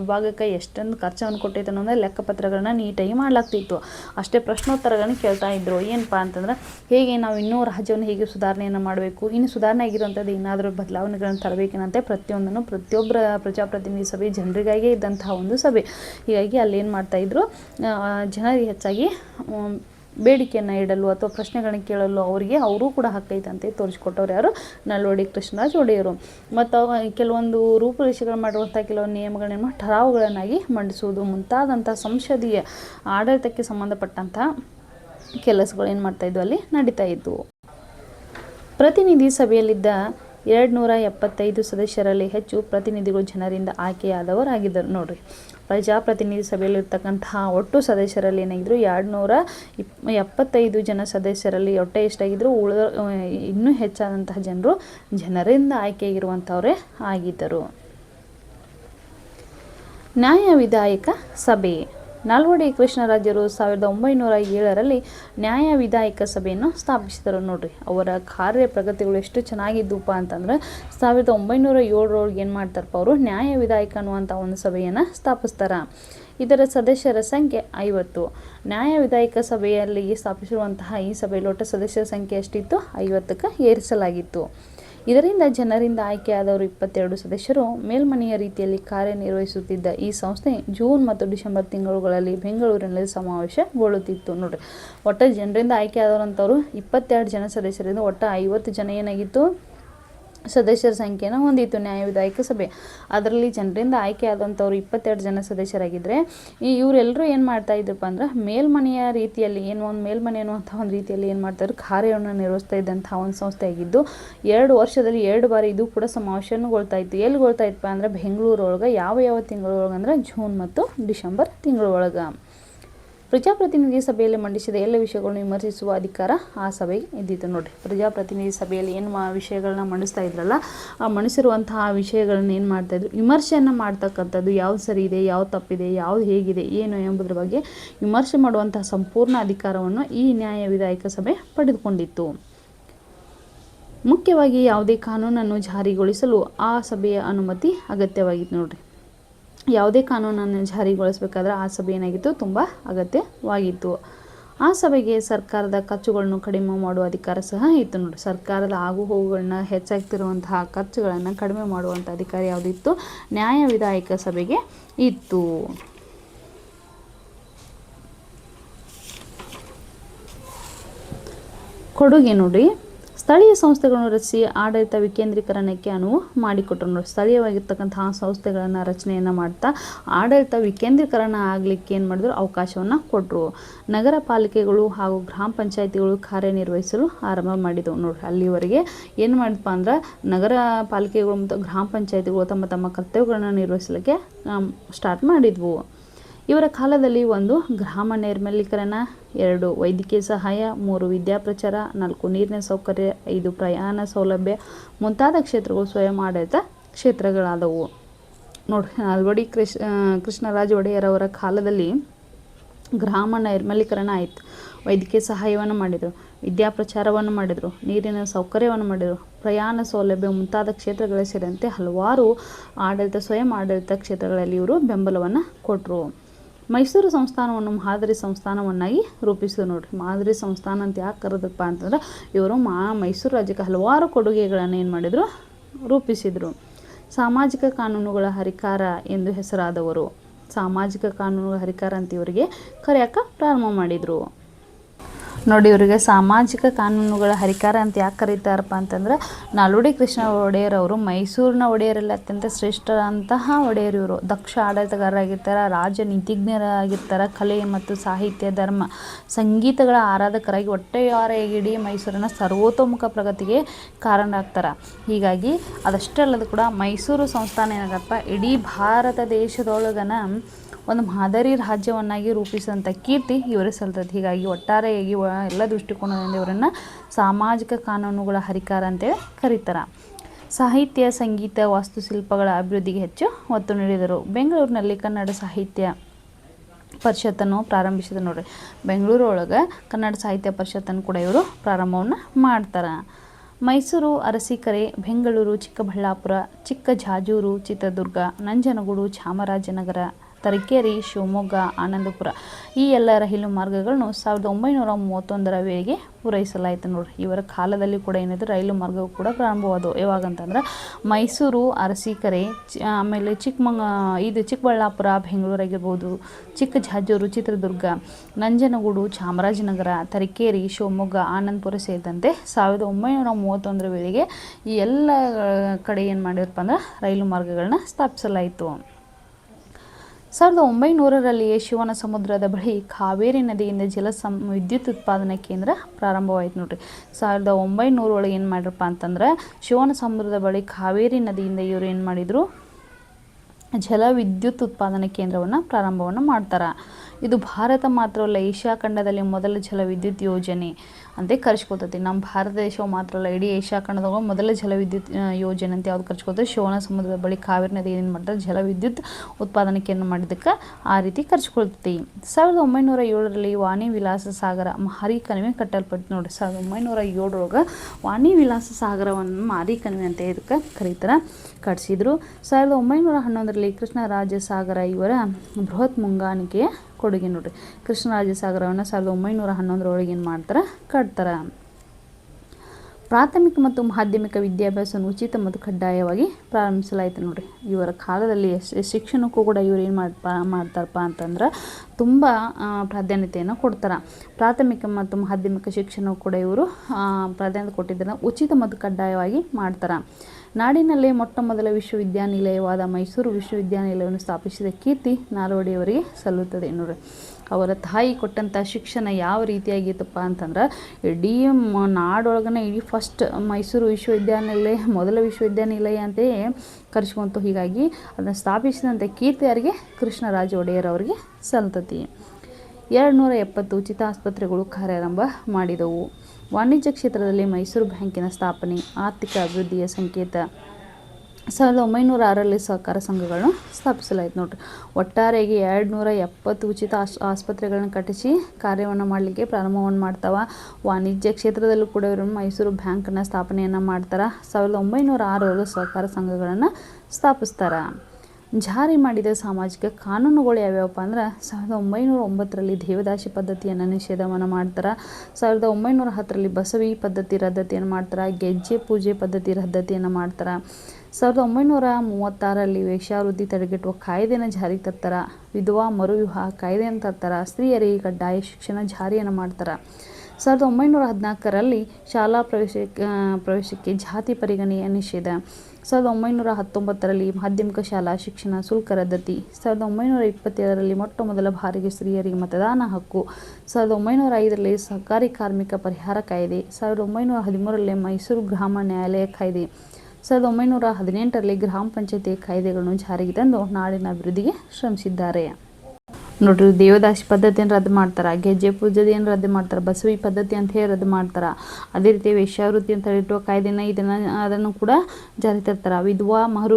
Speaker 1: ವಿಭಾಗಕ್ಕೆ ಎಷ್ಟೊಂದು ಖರ್ಚವನ್ನು ಕೊಟ್ಟಿತ್ತು ಅನ್ನೋದ್ರೆ ಲೆಕ್ಕಪತ್ರಗಳನ್ನ ನೀಟಾಗಿ ಮಾಡಲಾಗ್ತಿತ್ತು ಅಷ್ಟೇ ಪ್ರಶ್ನೋತ್ತರಗಳನ್ನ ಕೇಳ್ತಾ ಇದ್ರು ಏನಪ್ಪ ಅಂತಂದ್ರೆ ಹೇಗೆ ನಾವು ಇನ್ನೂ ರಾಜ್ಯವನ್ನು ಹೇಗೆ ಸುಧಾರಣೆಯನ್ನು ಮಾಡಬೇಕು ಇನ್ನು ಸುಧಾರಣೆ ಆಗಿರುವಂಥದ್ದು ಏನಾದರೂ ಬದಲಾವಣೆಗಳನ್ನು ತರಬೇಕೇನಂತೆ ಪ್ರತಿಯೊಂದನ್ನು ಪ್ರತಿಯೊಬ್ಬರ ಪ್ರಜಾಪ್ರತಿನಿಧಿ ಸಭೆ ಜನರಿಗಾಗಿ ಇದ್ದಂತಹ ಒಂದು ಸಭೆ ಹೀಗಾಗಿ ಅಲ್ಲಿ ಏನು ಮಾಡ್ತಾಯಿದ್ರು ಜನರಿಗೆ ಹೆಚ್ಚಾಗಿ ಬೇಡಿಕೆಯನ್ನು ಇಡಲು ಅಥವಾ ಪ್ರಶ್ನೆಗಳನ್ನ ಕೇಳಲು ಅವರಿಗೆ ಅವರು ಕೂಡ ಹಕ್ಕೈತೆ ಅಂತ ತೋರಿಸ್ಕೊಟ್ಟವ್ರು ಯಾರು ನಲ್ವಡಿ ಕೃಷ್ಣರಾಜ್ ಒಡೆಯರು ಮತ್ತು ಕೆಲವೊಂದು ರೂಪುರೇಷೆಗಳು ಮಾಡಿರುವಂಥ ಕೆಲವೊಂದು ನಿಯಮಗಳನ್ನು ಠರಾವುಗಳನ್ನಾಗಿ ಮಂಡಿಸುವುದು ಮುಂತಾದಂಥ ಸಂಸದೀಯ ಆಡಳಿತಕ್ಕೆ ಸಂಬಂಧಪಟ್ಟಂತಹ ಕೆಲಸಗಳು ಏನು ಮಾಡ್ತಾಯಿದ್ವು ಅಲ್ಲಿ ನಡೀತಾ ಇದ್ವು ಪ್ರತಿನಿಧಿ ಸಭೆಯಲ್ಲಿದ್ದ ಎರಡು ನೂರ ಎಪ್ಪತ್ತೈದು ಸದಸ್ಯರಲ್ಲಿ ಹೆಚ್ಚು ಪ್ರತಿನಿಧಿಗಳು ಜನರಿಂದ ಆಯ್ಕೆಯಾದವರಾಗಿದ್ದರು ನೋಡ್ರಿ ಪ್ರಜಾಪ್ರತಿನಿಧಿ ಸಭೆಯಲ್ಲಿರ್ತಕ್ಕಂತಹ ಒಟ್ಟು ಸದಸ್ಯರಲ್ಲಿ ಏನಾಗಿದ್ರು ಎರಡು ನೂರ ಇಪ್ ಎಪ್ಪತ್ತೈದು ಜನ ಸದಸ್ಯರಲ್ಲಿ ಒಟ್ಟೆ ಎಷ್ಟಾಗಿದ್ದರು ಉಳಿದ ಇನ್ನೂ ಹೆಚ್ಚಾದಂತಹ ಜನರು ಜನರಿಂದ ಆಯ್ಕೆಯಾಗಿರುವಂಥವರೇ ಆಗಿದ್ದರು ನ್ಯಾಯ ವಿಧಾಯಕ ಸಭೆ ನಾಲ್ವಡಿ ಕೃಷ್ಣರಾಜರು ಸಾವಿರದ ಒಂಬೈನೂರ ಏಳರಲ್ಲಿ ನ್ಯಾಯ ವಿಧಾಯಕ ಸಭೆಯನ್ನು ಸ್ಥಾಪಿಸಿದರು ನೋಡ್ರಿ ಅವರ ಕಾರ್ಯ ಪ್ರಗತಿಗಳು ಎಷ್ಟು ಚೆನ್ನಾಗಿದ್ದುಪ್ಪ ಅಂತಂದ್ರೆ ಸಾವಿರದ ಒಂಬೈನೂರ ಏಳರೊಳಗೆ ಏನು ಮಾಡ್ತಾರಪ್ಪ ಅವರು ನ್ಯಾಯ ವಿಧಾಯಕ ಅನ್ನುವಂಥ ಒಂದು ಸಭೆಯನ್ನು ಸ್ಥಾಪಿಸ್ತಾರ ಇದರ ಸದಸ್ಯರ ಸಂಖ್ಯೆ ಐವತ್ತು ನ್ಯಾಯ ವಿಧಾಯಕ ಸಭೆಯಲ್ಲಿ ಸ್ಥಾಪಿಸಿರುವಂತಹ ಈ ಸಭೆ ಲೋಟ ಸದಸ್ಯರ ಸಂಖ್ಯೆ ಎಷ್ಟಿತ್ತು ಐವತ್ತಕ್ಕೆ ಏರಿಸಲಾಗಿತ್ತು ಇದರಿಂದ ಜನರಿಂದ ಆಯ್ಕೆಯಾದವರು ಇಪ್ಪತ್ತೆರಡು ಸದಸ್ಯರು ಮೇಲ್ಮನೆಯ ರೀತಿಯಲ್ಲಿ ಕಾರ್ಯನಿರ್ವಹಿಸುತ್ತಿದ್ದ ಈ ಸಂಸ್ಥೆ ಜೂನ್ ಮತ್ತು ಡಿಸೆಂಬರ್ ತಿಂಗಳುಗಳಲ್ಲಿ ಬೆಂಗಳೂರಿನಲ್ಲಿ ಸಮಾವೇಶಗೊಳ್ಳುತ್ತಿತ್ತು ನೋಡ್ರಿ ಒಟ್ಟು ಜನರಿಂದ ಆಯ್ಕೆಯಾದವರಂಥವ್ರು ಇಪ್ಪತ್ತೆರಡು ಜನ ಸದಸ್ಯರಿಂದ ಒಟ್ಟು ಐವತ್ತು ಜನ ಏನಾಗಿತ್ತು ಸದಸ್ಯರ ಸಂಖ್ಯೆನ ಹೊಂದಿತ್ತು ನ್ಯಾಯ ವಿಧಾಯಕ ಸಭೆ ಅದರಲ್ಲಿ ಜನರಿಂದ ಆದಂಥವ್ರು ಇಪ್ಪತ್ತೆರಡು ಜನ ಸದಸ್ಯರಾಗಿದ್ದರೆ ಈ ಇವರೆಲ್ಲರೂ ಏನು ಮಾಡ್ತಾ ಇದ್ರಪ್ಪ ಅಂದ್ರೆ ಮೇಲ್ಮನೆಯ ರೀತಿಯಲ್ಲಿ ಏನು ಒಂದು ಮೇಲ್ಮನೆ ಅನ್ನುವಂಥ ಒಂದು ರೀತಿಯಲ್ಲಿ ಏನು ಮಾಡ್ತಾಯಿದ್ರು ಕಾರ್ಯವನ್ನು ನಿರ್ವಹಿಸ್ತಾ ಇದ್ದಂಥ ಒಂದು ಸಂಸ್ಥೆಯಾಗಿದ್ದು ಎರಡು ವರ್ಷದಲ್ಲಿ ಎರಡು ಬಾರಿ ಇದು ಕೂಡ ಸಮಾವೇಶನಗೊಳ್ತಾ ಇತ್ತು ಎಲ್ಲಿಗೊಳ್ತಾ ಇತ್ತಪ್ಪ ಅಂದರೆ ಬೆಂಗಳೂರೊಳಗೆ ಯಾವ ಯಾವ ತಿಂಗಳೊಳಗೆ ಅಂದ್ರೆ ಜೂನ್ ಮತ್ತು ಡಿಸೆಂಬರ್ ತಿಂಗಳೊಳಗೆ ಪ್ರಜಾಪ್ರತಿನಿಧಿ ಸಭೆಯಲ್ಲಿ ಮಂಡಿಸಿದ ಎಲ್ಲ ವಿಷಯಗಳನ್ನು ವಿಮರ್ಶಿಸುವ ಅಧಿಕಾರ ಆ ಸಭೆಗೆ ಇದ್ದಿತ್ತು ನೋಡಿ ಪ್ರಜಾಪ್ರತಿನಿಧಿ ಸಭೆಯಲ್ಲಿ ಏನು ಮಾ ವಿಷಯಗಳನ್ನ ಮಂಡಿಸ್ತಾ ಇದ್ರಲ್ಲ ಆ ಮಂಡಿಸಿರುವಂತಹ ವಿಷಯಗಳನ್ನ ಏನು ಇದ್ರು ವಿಮರ್ಶೆಯನ್ನು ಮಾಡ್ತಕ್ಕಂಥದ್ದು ಯಾವ್ದು ಸರಿ ಇದೆ ಯಾವ್ದು ತಪ್ಪಿದೆ ಯಾವ್ದು ಹೇಗಿದೆ ಏನು ಎಂಬುದರ ಬಗ್ಗೆ ವಿಮರ್ಶೆ ಮಾಡುವಂತಹ ಸಂಪೂರ್ಣ ಅಧಿಕಾರವನ್ನು ಈ ನ್ಯಾಯ ವಿಧಾಯಕ ಸಭೆ ಪಡೆದುಕೊಂಡಿತ್ತು ಮುಖ್ಯವಾಗಿ ಯಾವುದೇ ಕಾನೂನನ್ನು ಜಾರಿಗೊಳಿಸಲು ಆ ಸಭೆಯ ಅನುಮತಿ ಅಗತ್ಯವಾಗಿತ್ತು ನೋಡ್ರಿ ಯಾವುದೇ ಕಾನೂನನ್ನು ಜಾರಿಗೊಳಿಸಬೇಕಾದ್ರೆ ಆ ಸಭೆ ಏನಾಗಿತ್ತು ತುಂಬ ಅಗತ್ಯವಾಗಿತ್ತು ಆ ಸಭೆಗೆ ಸರ್ಕಾರದ ಖರ್ಚುಗಳನ್ನು ಕಡಿಮೆ ಮಾಡುವ ಅಧಿಕಾರ ಸಹ ಇತ್ತು ನೋಡಿ ಸರ್ಕಾರದ ಆಗು ಹೋಗುಗಳನ್ನ ಹೆಚ್ಚಾಗ್ತಿರುವಂತಹ ಖರ್ಚುಗಳನ್ನು ಕಡಿಮೆ ಮಾಡುವಂಥ ಅಧಿಕಾರ ಯಾವುದಿತ್ತು ನ್ಯಾಯ ವಿಧಾಯಕ ಸಭೆಗೆ ಇತ್ತು ಕೊಡುಗೆ ನೋಡಿ ಸ್ಥಳೀಯ ಸಂಸ್ಥೆಗಳನ್ನು ರಚಿಸಿ ಆಡಳಿತ ವಿಕೇಂದ್ರೀಕರಣಕ್ಕೆ ಅನುವು ಮಾಡಿಕೊಟ್ರು ನೋಡಿ ಸ್ಥಳೀಯವಾಗಿರ್ತಕ್ಕಂತಹ ಸಂಸ್ಥೆಗಳನ್ನು ರಚನೆಯನ್ನು ಮಾಡ್ತಾ ಆಡಳಿತ ವಿಕೇಂದ್ರೀಕರಣ ಆಗಲಿಕ್ಕೆ ಏನು ಮಾಡಿದ್ರು ಅವಕಾಶವನ್ನು ಕೊಟ್ಟರು ನಗರ ಪಾಲಿಕೆಗಳು ಹಾಗೂ ಗ್ರಾಮ ಪಂಚಾಯಿತಿಗಳು ಕಾರ್ಯನಿರ್ವಹಿಸಲು ಆರಂಭ ಮಾಡಿದವು ನೋಡ್ರಿ ಅಲ್ಲಿವರೆಗೆ ಏನು ಮಾಡಿದಪ್ಪ ಅಂದ್ರೆ ನಗರ ಪಾಲಿಕೆಗಳು ಮತ್ತು ಗ್ರಾಮ ಪಂಚಾಯಿತಿಗಳು ತಮ್ಮ ತಮ್ಮ ಕರ್ತವ್ಯಗಳನ್ನು ನಿರ್ವಹಿಸಲಿಕ್ಕೆ ಸ್ಟಾರ್ಟ್ ಮಾಡಿದ್ವು ಇವರ ಕಾಲದಲ್ಲಿ ಒಂದು ಗ್ರಾಮ ನೈರ್ಮಲೀಕರಣ ಎರಡು ವೈದ್ಯಕೀಯ ಸಹಾಯ ಮೂರು ವಿದ್ಯಾಪ್ರಚಾರ ನಾಲ್ಕು ನೀರಿನ ಸೌಕರ್ಯ ಐದು ಪ್ರಯಾಣ ಸೌಲಭ್ಯ ಮುಂತಾದ ಕ್ಷೇತ್ರಗಳು ಸ್ವಯಂ ಆಡಳಿತ ಕ್ಷೇತ್ರಗಳಾದವು ನೋಡಿ ಅಲ್ವಡಿ ಕೃಷ್ ಕೃಷ್ಣರಾಜ ಒಡೆಯರ್ ಅವರ ಕಾಲದಲ್ಲಿ ಗ್ರಾಮ ನೈರ್ಮಲೀಕರಣ ಆಯಿತು ವೈದ್ಯಕೀಯ ಸಹಾಯವನ್ನು ಮಾಡಿದರು ವಿದ್ಯಾಪ್ರಚಾರವನ್ನು ಮಾಡಿದರು ನೀರಿನ ಸೌಕರ್ಯವನ್ನು ಮಾಡಿದರು ಪ್ರಯಾಣ ಸೌಲಭ್ಯ ಮುಂತಾದ ಕ್ಷೇತ್ರಗಳ ಸೇರಿದಂತೆ ಹಲವಾರು ಆಡಳಿತ ಸ್ವಯಂ ಆಡಳಿತ ಕ್ಷೇತ್ರಗಳಲ್ಲಿ ಇವರು ಬೆಂಬಲವನ್ನು ಕೊಟ್ಟರು ಮೈಸೂರು ಸಂಸ್ಥಾನವನ್ನು ಮಾದರಿ ಸಂಸ್ಥಾನವನ್ನಾಗಿ ರೂಪಿಸಿದ್ರು ನೋಡಿರಿ ಮಾದರಿ ಸಂಸ್ಥಾನ ಅಂತ ಯಾಕೆ ಕರೆದಪ್ಪ ಅಂತಂದ್ರೆ ಇವರು ಮಾ ಮೈಸೂರು ರಾಜ್ಯಕ್ಕೆ ಹಲವಾರು ಕೊಡುಗೆಗಳನ್ನು ಏನು ಮಾಡಿದರು ರೂಪಿಸಿದರು ಸಾಮಾಜಿಕ ಕಾನೂನುಗಳ ಹರಿಕಾರ ಎಂದು ಹೆಸರಾದವರು ಸಾಮಾಜಿಕ ಕಾನೂನುಗಳ ಹರಿಕಾರ ಅಂತ ಇವರಿಗೆ ಕರೆಯಕ್ಕೆ ಪ್ರಾರಂಭ ಮಾಡಿದರು ನೋಡಿ ಇವರಿಗೆ ಸಾಮಾಜಿಕ ಕಾನೂನುಗಳ ಹರಿಕಾರ ಅಂತ ಯಾಕೆ ಕರೀತಾರಪ್ಪ ಅಂತಂದ್ರೆ ನಾಲ್ವಡಿ ಕೃಷ್ಣ ಒಡೆಯರ್ ಅವರು ಮೈಸೂರಿನ ಒಡೆಯರಲ್ಲಿ ಅತ್ಯಂತ ಶ್ರೇಷ್ಠರಂತಹ ಒಡೆಯರ್ ಇವರು ದಕ್ಷ ಆಡಳಿತಗಾರರಾಗಿರ್ತಾರೆ ರಾಜ ನೀತಿಜ್ಞರಾಗಿರ್ತಾರೆ ಕಲೆ ಮತ್ತು ಸಾಹಿತ್ಯ ಧರ್ಮ ಸಂಗೀತಗಳ ಆರಾಧಕರಾಗಿ ಇಡೀ ಮೈಸೂರಿನ ಸರ್ವೋತೋಮುಖ ಪ್ರಗತಿಗೆ ಕಾರಣ ಆಗ್ತಾರೆ ಹೀಗಾಗಿ ಅದಷ್ಟಲ್ಲದು ಕೂಡ ಮೈಸೂರು ಸಂಸ್ಥಾನ ಏನಾಗಪ್ಪ ಇಡೀ ಭಾರತ ದೇಶದೊಳಗನ ಒಂದು ಮಾದರಿ ರಾಜ್ಯವನ್ನಾಗಿ ರೂಪಿಸುವಂಥ ಕೀರ್ತಿ ಇವರೇ ಸಲ್ತದೆ ಹೀಗಾಗಿ ಒಟ್ಟಾರೆಯಾಗಿ ಎಲ್ಲ ದೃಷ್ಟಿಕೋನದಿಂದ ಇವರನ್ನು ಸಾಮಾಜಿಕ ಕಾನೂನುಗಳ ಹರಿಕಾರ ಅಂತೇಳಿ ಕರೀತಾರೆ ಸಾಹಿತ್ಯ ಸಂಗೀತ ವಾಸ್ತುಶಿಲ್ಪಗಳ ಅಭಿವೃದ್ಧಿಗೆ ಹೆಚ್ಚು ಒತ್ತು ನೀಡಿದರು ಬೆಂಗಳೂರಿನಲ್ಲಿ ಕನ್ನಡ ಸಾಹಿತ್ಯ ಪರಿಷತ್ತನ್ನು ಪ್ರಾರಂಭಿಸಿದ ನೋಡ್ರಿ ಬೆಂಗಳೂರೊಳಗೆ ಕನ್ನಡ ಸಾಹಿತ್ಯ ಪರಿಷತ್ತನ್ನು ಕೂಡ ಇವರು ಪ್ರಾರಂಭವನ್ನು ಮಾಡ್ತಾರೆ ಮೈಸೂರು ಅರಸೀಕೆರೆ ಬೆಂಗಳೂರು ಚಿಕ್ಕಬಳ್ಳಾಪುರ ಚಿಕ್ಕ ಜಾಜೂರು ಚಿತ್ರದುರ್ಗ ನಂಜನಗೂಡು ಚಾಮರಾಜನಗರ ತರೀಕೆರೆ ಶಿವಮೊಗ್ಗ ಆನಂದಪುರ ಈ ಎಲ್ಲ ರೈಲು ಮಾರ್ಗಗಳನ್ನು ಸಾವಿರದ ಒಂಬೈನೂರ ಮೂವತ್ತೊಂದರ ವೇಳೆಗೆ ಪೂರೈಸಲಾಯಿತು ನೋಡಿ ಇವರ ಕಾಲದಲ್ಲಿ ಕೂಡ ಏನಿದೆ ರೈಲು ಮಾರ್ಗ ಕೂಡ ಪ್ರಾರಂಭವಾದವು ಯಾವಾಗಂತಂದ್ರೆ ಮೈಸೂರು ಅರಸೀಕೆರೆ ಆಮೇಲೆ ಚಿಕ್ಕಮಂಗ ಇದು ಚಿಕ್ಕಬಳ್ಳಾಪುರ ಬೆಂಗಳೂರಾಗಿರ್ಬೋದು ಜಾಜೂರು ಚಿತ್ರದುರ್ಗ ನಂಜನಗೂಡು ಚಾಮರಾಜನಗರ ತರೀಕೆರೆ ಶಿವಮೊಗ್ಗ ಆನಂದಪುರ ಸೇರಿದಂತೆ ಸಾವಿರದ ಒಂಬೈನೂರ ಮೂವತ್ತೊಂದರ ವೇಳೆಗೆ ಈ ಎಲ್ಲ ಕಡೆ ಏನು ಮಾಡಿದ್ರಪ್ಪ ಅಂದ್ರೆ ರೈಲು ಮಾರ್ಗಗಳನ್ನ ಸ್ಥಾಪಿಸಲಾಯಿತು ಸಾವಿರದ ಒಂಬೈನೂರರಲ್ಲಿಯೇ ಶಿವನ ಸಮುದ್ರದ ಬಳಿ ಕಾವೇರಿ ನದಿಯಿಂದ ಜಲ ಸಂ ವಿದ್ಯುತ್ ಉತ್ಪಾದನಾ ಕೇಂದ್ರ ಪ್ರಾರಂಭವಾಯಿತು ನೋಡ್ರಿ ಸಾವಿರದ ಒಳಗೆ ಏನು ಮಾಡ್ರಪ್ಪ ಅಂತಂದ್ರೆ ಶಿವನ ಸಮುದ್ರದ ಬಳಿ ಕಾವೇರಿ ನದಿಯಿಂದ ಇವರು ಏನು ಮಾಡಿದರು ಜಲ ವಿದ್ಯುತ್ ಉತ್ಪಾದನಾ ಕೇಂದ್ರವನ್ನು ಪ್ರಾರಂಭವನ್ನು ಮಾಡ್ತಾರೆ ಇದು ಭಾರತ ಮಾತ್ರವಲ್ಲ ಏಷ್ಯಾ ಖಂಡದಲ್ಲಿ ಮೊದಲ ಜಲ ವಿದ್ಯುತ್ ಯೋಜನೆ ಅಂತ ಕರೆಸ್ಕೊತೈತಿ ನಮ್ಮ ಭಾರತ ದೇಶ ಮಾತ್ರ ಅಲ್ಲ ಇಡೀ ಏಷ್ಯಾ ಖಂಡದಾಗ ಮೊದಲ ಜಲವಿದ್ಯುತ್ ಯೋಜನೆ ಅಂತ ಯಾವ್ದು ಕರ್ಚ್ಕೊತಾರೆ ಶಿವನ ಸಮುದ್ರದ ಬಳಿ ಕಾವೇರಿ ನದಿ ಏನು ಮಾಡ್ತಾರೆ ಜಲವಿದ್ಯುತ್ ಉತ್ಪಾದನೆಯನ್ನು ಮಾಡಿದ್ದಕ್ಕೆ ಆ ರೀತಿ ಖರ್ಚ್ಕೊಳ್ತೈತಿ ಸಾವಿರದ ಒಂಬೈನೂರ ಏಳರಲ್ಲಿ ವಾಣಿ ವಿಲಾಸ ಸಾಗರ ಮಾರಿ ಕಣಿವೆ ಕಟ್ಟಲ್ಪಟ್ಟು ನೋಡಿ ಸಾವಿರದ ಒಂಬೈನೂರ ಏಳರೊಳಗೆ ವಾಣಿ ವಿಲಾಸ ಸಾಗರವನ್ನು ಮಾರಿ ಕಣಿವೆ ಅಂತ ಇದಕ್ಕೆ ಕರೀತಾರೆ ಕಟ್ಸಿದ್ರು ಸಾವಿರದ ಒಂಬೈನೂರ ಹನ್ನೊಂದರಲ್ಲಿ ಕೃಷ್ಣರಾಜ ಸಾಗರ ಇವರ ಬೃಹತ್ ಮುಂಗಾಣಿಕೆಯ ಕೊಡುಗೆ ನೋಡ್ರಿ ಕೃಷ್ಣರಾಜಸಾಗರವನ್ನು ಸಾವಿರದ ಒಂಬೈನೂರ ಹನ್ನೊಂದರೊಳಗೆ ಏನು ಮಾಡ್ತಾರೆ ಕಟ್ತಾರೆ ಪ್ರಾಥಮಿಕ ಮತ್ತು ಮಾಧ್ಯಮಿಕ ವಿದ್ಯಾಭ್ಯಾಸವನ್ನು ಉಚಿತ ಮತ್ತು ಕಡ್ಡಾಯವಾಗಿ ಪ್ರಾರಂಭಿಸಲಾಯಿತು ನೋಡ್ರಿ ಇವರ ಕಾಲದಲ್ಲಿ ಶಿಕ್ಷಣಕ್ಕೂ ಕೂಡ ಇವರು ಏನು ಮಾಡಪ್ಪ ಮಾಡ್ತಾರಪ್ಪ ಅಂತಂದ್ರೆ ತುಂಬ ಪ್ರಾಧಾನ್ಯತೆಯನ್ನು ಕೊಡ್ತಾರೆ ಪ್ರಾಥಮಿಕ ಮತ್ತು ಮಾಧ್ಯಮಿಕ ಶಿಕ್ಷಣವು ಕೂಡ ಇವರು ಪ್ರಾಧಾನ್ಯತೆ ಕೊಟ್ಟಿದ್ದನ್ನು ಉಚಿತ ಮತ್ತು ಕಡ್ಡಾಯವಾಗಿ ಮಾಡ್ತಾರೆ ನಾಡಿನಲ್ಲೇ ಮೊಟ್ಟ ಮೊದಲ ವಿಶ್ವವಿದ್ಯಾನಿಲಯವಾದ ಮೈಸೂರು ವಿಶ್ವವಿದ್ಯಾನಿಲಯವನ್ನು ಸ್ಥಾಪಿಸಿದ ಕೀರ್ತಿ ನಾಲ್ವಡಿಯವರಿಗೆ ಸಲ್ಲುತ್ತದೆ ನೋಡ್ರಿ ಅವರ ತಾಯಿ ಕೊಟ್ಟಂಥ ಶಿಕ್ಷಣ ಯಾವ ರೀತಿಯಾಗಿತ್ತಪ್ಪ ಅಂತಂದ್ರೆ ಇಡೀ ನಾಡೊಳಗನೆ ಇಡೀ ಫಸ್ಟ್ ಮೈಸೂರು ವಿಶ್ವವಿದ್ಯಾನಿಲಯ ಮೊದಲ ವಿಶ್ವವಿದ್ಯಾನಿಲಯ ಅಂತೆಯೇ ಕರೆಸ್ಕೊಂತು ಹೀಗಾಗಿ ಅದನ್ನು ಸ್ಥಾಪಿಸಿದಂಥ ಕೀರ್ತಿ ಯಾರಿಗೆ ಕೃಷ್ಣರಾಜ ಒಡೆಯರ್ ಅವರಿಗೆ ಸಲ್ತತಿ ಎರಡು ನೂರ ಎಪ್ಪತ್ತು ಉಚಿತ ಆಸ್ಪತ್ರೆಗಳು ಕಾರ್ಯಾರಂಭ ಮಾಡಿದವು ವಾಣಿಜ್ಯ ಕ್ಷೇತ್ರದಲ್ಲಿ ಮೈಸೂರು ಬ್ಯಾಂಕಿನ ಸ್ಥಾಪನೆ ಆರ್ಥಿಕ ಅಭಿವೃದ್ಧಿಯ ಸಂಕೇತ ಸಾವಿರದ ಒಂಬೈನೂರ ಆರಲ್ಲಿ ಸಹಕಾರ ಸಂಘಗಳನ್ನು ಸ್ಥಾಪಿಸಲಾಯಿತು ನೋಡ್ರಿ ಒಟ್ಟಾರೆಗೆ ಎರಡು ನೂರ ಎಪ್ಪತ್ತು ಉಚಿತ ಆಸ್ ಆಸ್ಪತ್ರೆಗಳನ್ನು ಕಟ್ಟಿಸಿ ಕಾರ್ಯವನ್ನು ಮಾಡಲಿಕ್ಕೆ ಪ್ರಾರಂಭವನ್ನು ಮಾಡ್ತಾವ ವಾಣಿಜ್ಯ ಕ್ಷೇತ್ರದಲ್ಲೂ ಕೂಡ ಇವರು ಮೈಸೂರು ಬ್ಯಾಂಕನ್ನು ಸ್ಥಾಪನೆಯನ್ನು ಮಾಡ್ತಾರೆ ಸಾವಿರದ ಒಂಬೈನೂರ ಆರರಲ್ಲೂ ಸಹಕಾರ ಸಂಘಗಳನ್ನು ಸ್ಥಾಪಿಸ್ತಾರೆ ಜಾರಿ ಮಾಡಿದ ಸಾಮಾಜಿಕ ಕಾನೂನುಗಳು ಯಾವ್ಯಾವಪ್ಪ ಅಂದ್ರೆ ಸಾವಿರದ ಒಂಬೈನೂರ ಒಂಬತ್ತರಲ್ಲಿ ದೇವದಾಸಿ ಪದ್ಧತಿಯನ್ನು ನಿಷೇಧವನ್ನು ಮಾಡ್ತಾರೆ ಸಾವಿರದ ಒಂಬೈನೂರ ಹತ್ತರಲ್ಲಿ ಬಸವಿ ಪದ್ಧತಿ ರದ್ದತಿಯನ್ನು ಮಾಡ್ತಾರೆ ಗೆಜ್ಜೆ ಪೂಜೆ ಪದ್ಧತಿ ರದ್ದತಿಯನ್ನು ಮಾಡ್ತಾರೆ ಸಾವಿರದ ಒಂಬೈನೂರ ಮೂವತ್ತಾರಲ್ಲಿ ವೇಷಾವೃದ್ಧಿ ತಡೆಗಟ್ಟುವ ಕಾಯ್ದೆಯನ್ನು ಜಾರಿಗೆ ತರ್ತಾರೆ ವಿಧವಾ ಮರುವಿವಾಹ ಕಾಯ್ದೆಯನ್ನು ತರ್ತಾರೆ ಸ್ತ್ರೀಯರಿಗೆ ಕಡ್ಡಾಯ ಶಿಕ್ಷಣ ಜಾರಿಯನ್ನು ಮಾಡ್ತಾರೆ ಸಾವಿರದ ಒಂಬೈನೂರ ಹದಿನಾಲ್ಕರಲ್ಲಿ ಶಾಲಾ ಪ್ರವೇಶ ಪ್ರವೇಶಕ್ಕೆ ಜಾತಿ ಪರಿಗಣೆಯ ನಿಷೇಧ ಸಾವಿರದ ಒಂಬೈನೂರ ಹತ್ತೊಂಬತ್ತರಲ್ಲಿ ಮಾಧ್ಯಮಿಕ ಶಾಲಾ ಶಿಕ್ಷಣ ಶುಲ್ಕ ರದ್ದತಿ ಸಾವಿರದ ಒಂಬೈನೂರ ಇಪ್ಪತ್ತೇಳರಲ್ಲಿ ಮೊಟ್ಟ ಮೊದಲ ಬಾರಿಗೆ ಸ್ತ್ರೀಯರಿಗೆ ಮತದಾನ ಹಕ್ಕು ಸಾವಿರದ ಒಂಬೈನೂರ ಐದರಲ್ಲಿ ಸರ್ಕಾರಿ ಕಾರ್ಮಿಕ ಪರಿಹಾರ ಕಾಯ್ದೆ ಸಾವಿರದ ಒಂಬೈನೂರ ಹದಿಮೂರರಲ್ಲಿ ಮೈಸೂರು ಗ್ರಾಮ ನ್ಯಾಯಾಲಯ ಕಾಯ್ದೆ ಸಾವಿರದ ಒಂಬೈನೂರ ಹದಿನೆಂಟರಲ್ಲಿ ಗ್ರಾಮ ಪಂಚಾಯತಿ ಕಾಯ್ದೆಗಳನ್ನು ಜಾರಿಗೆ ತಂದು ನಾಡಿನ ಅಭಿವೃದ್ಧಿಗೆ ಶ್ರಮಿಸಿದ್ದಾರೆ ನೋಡ್ರಿ ದೇವದಾಸಿ ಪದ್ಧತಿಯನ್ನು ರದ್ದು ಮಾಡ್ತಾರೆ ಗೆಜ್ಜೆ ಪೂಜೆದು ಏನು ರದ್ದು ಮಾಡ್ತಾರೆ ಬಸವಿ ಪದ್ಧತಿ ಅಂತ ಹೇಳಿ ರದ್ದು ಮಾಡ್ತಾರೆ ಅದೇ ರೀತಿ ವೇಶ್ಯಾವೃತ್ತಿ ಅಂತ ಹೇಳಿಟ್ಟುವ ಕಾಯ್ದೆನ ಇದನ್ನು ಅದನ್ನು ಕೂಡ ಜಾರಿ ತರ್ತಾರೆ ವಿಧವಾ ಮಹರು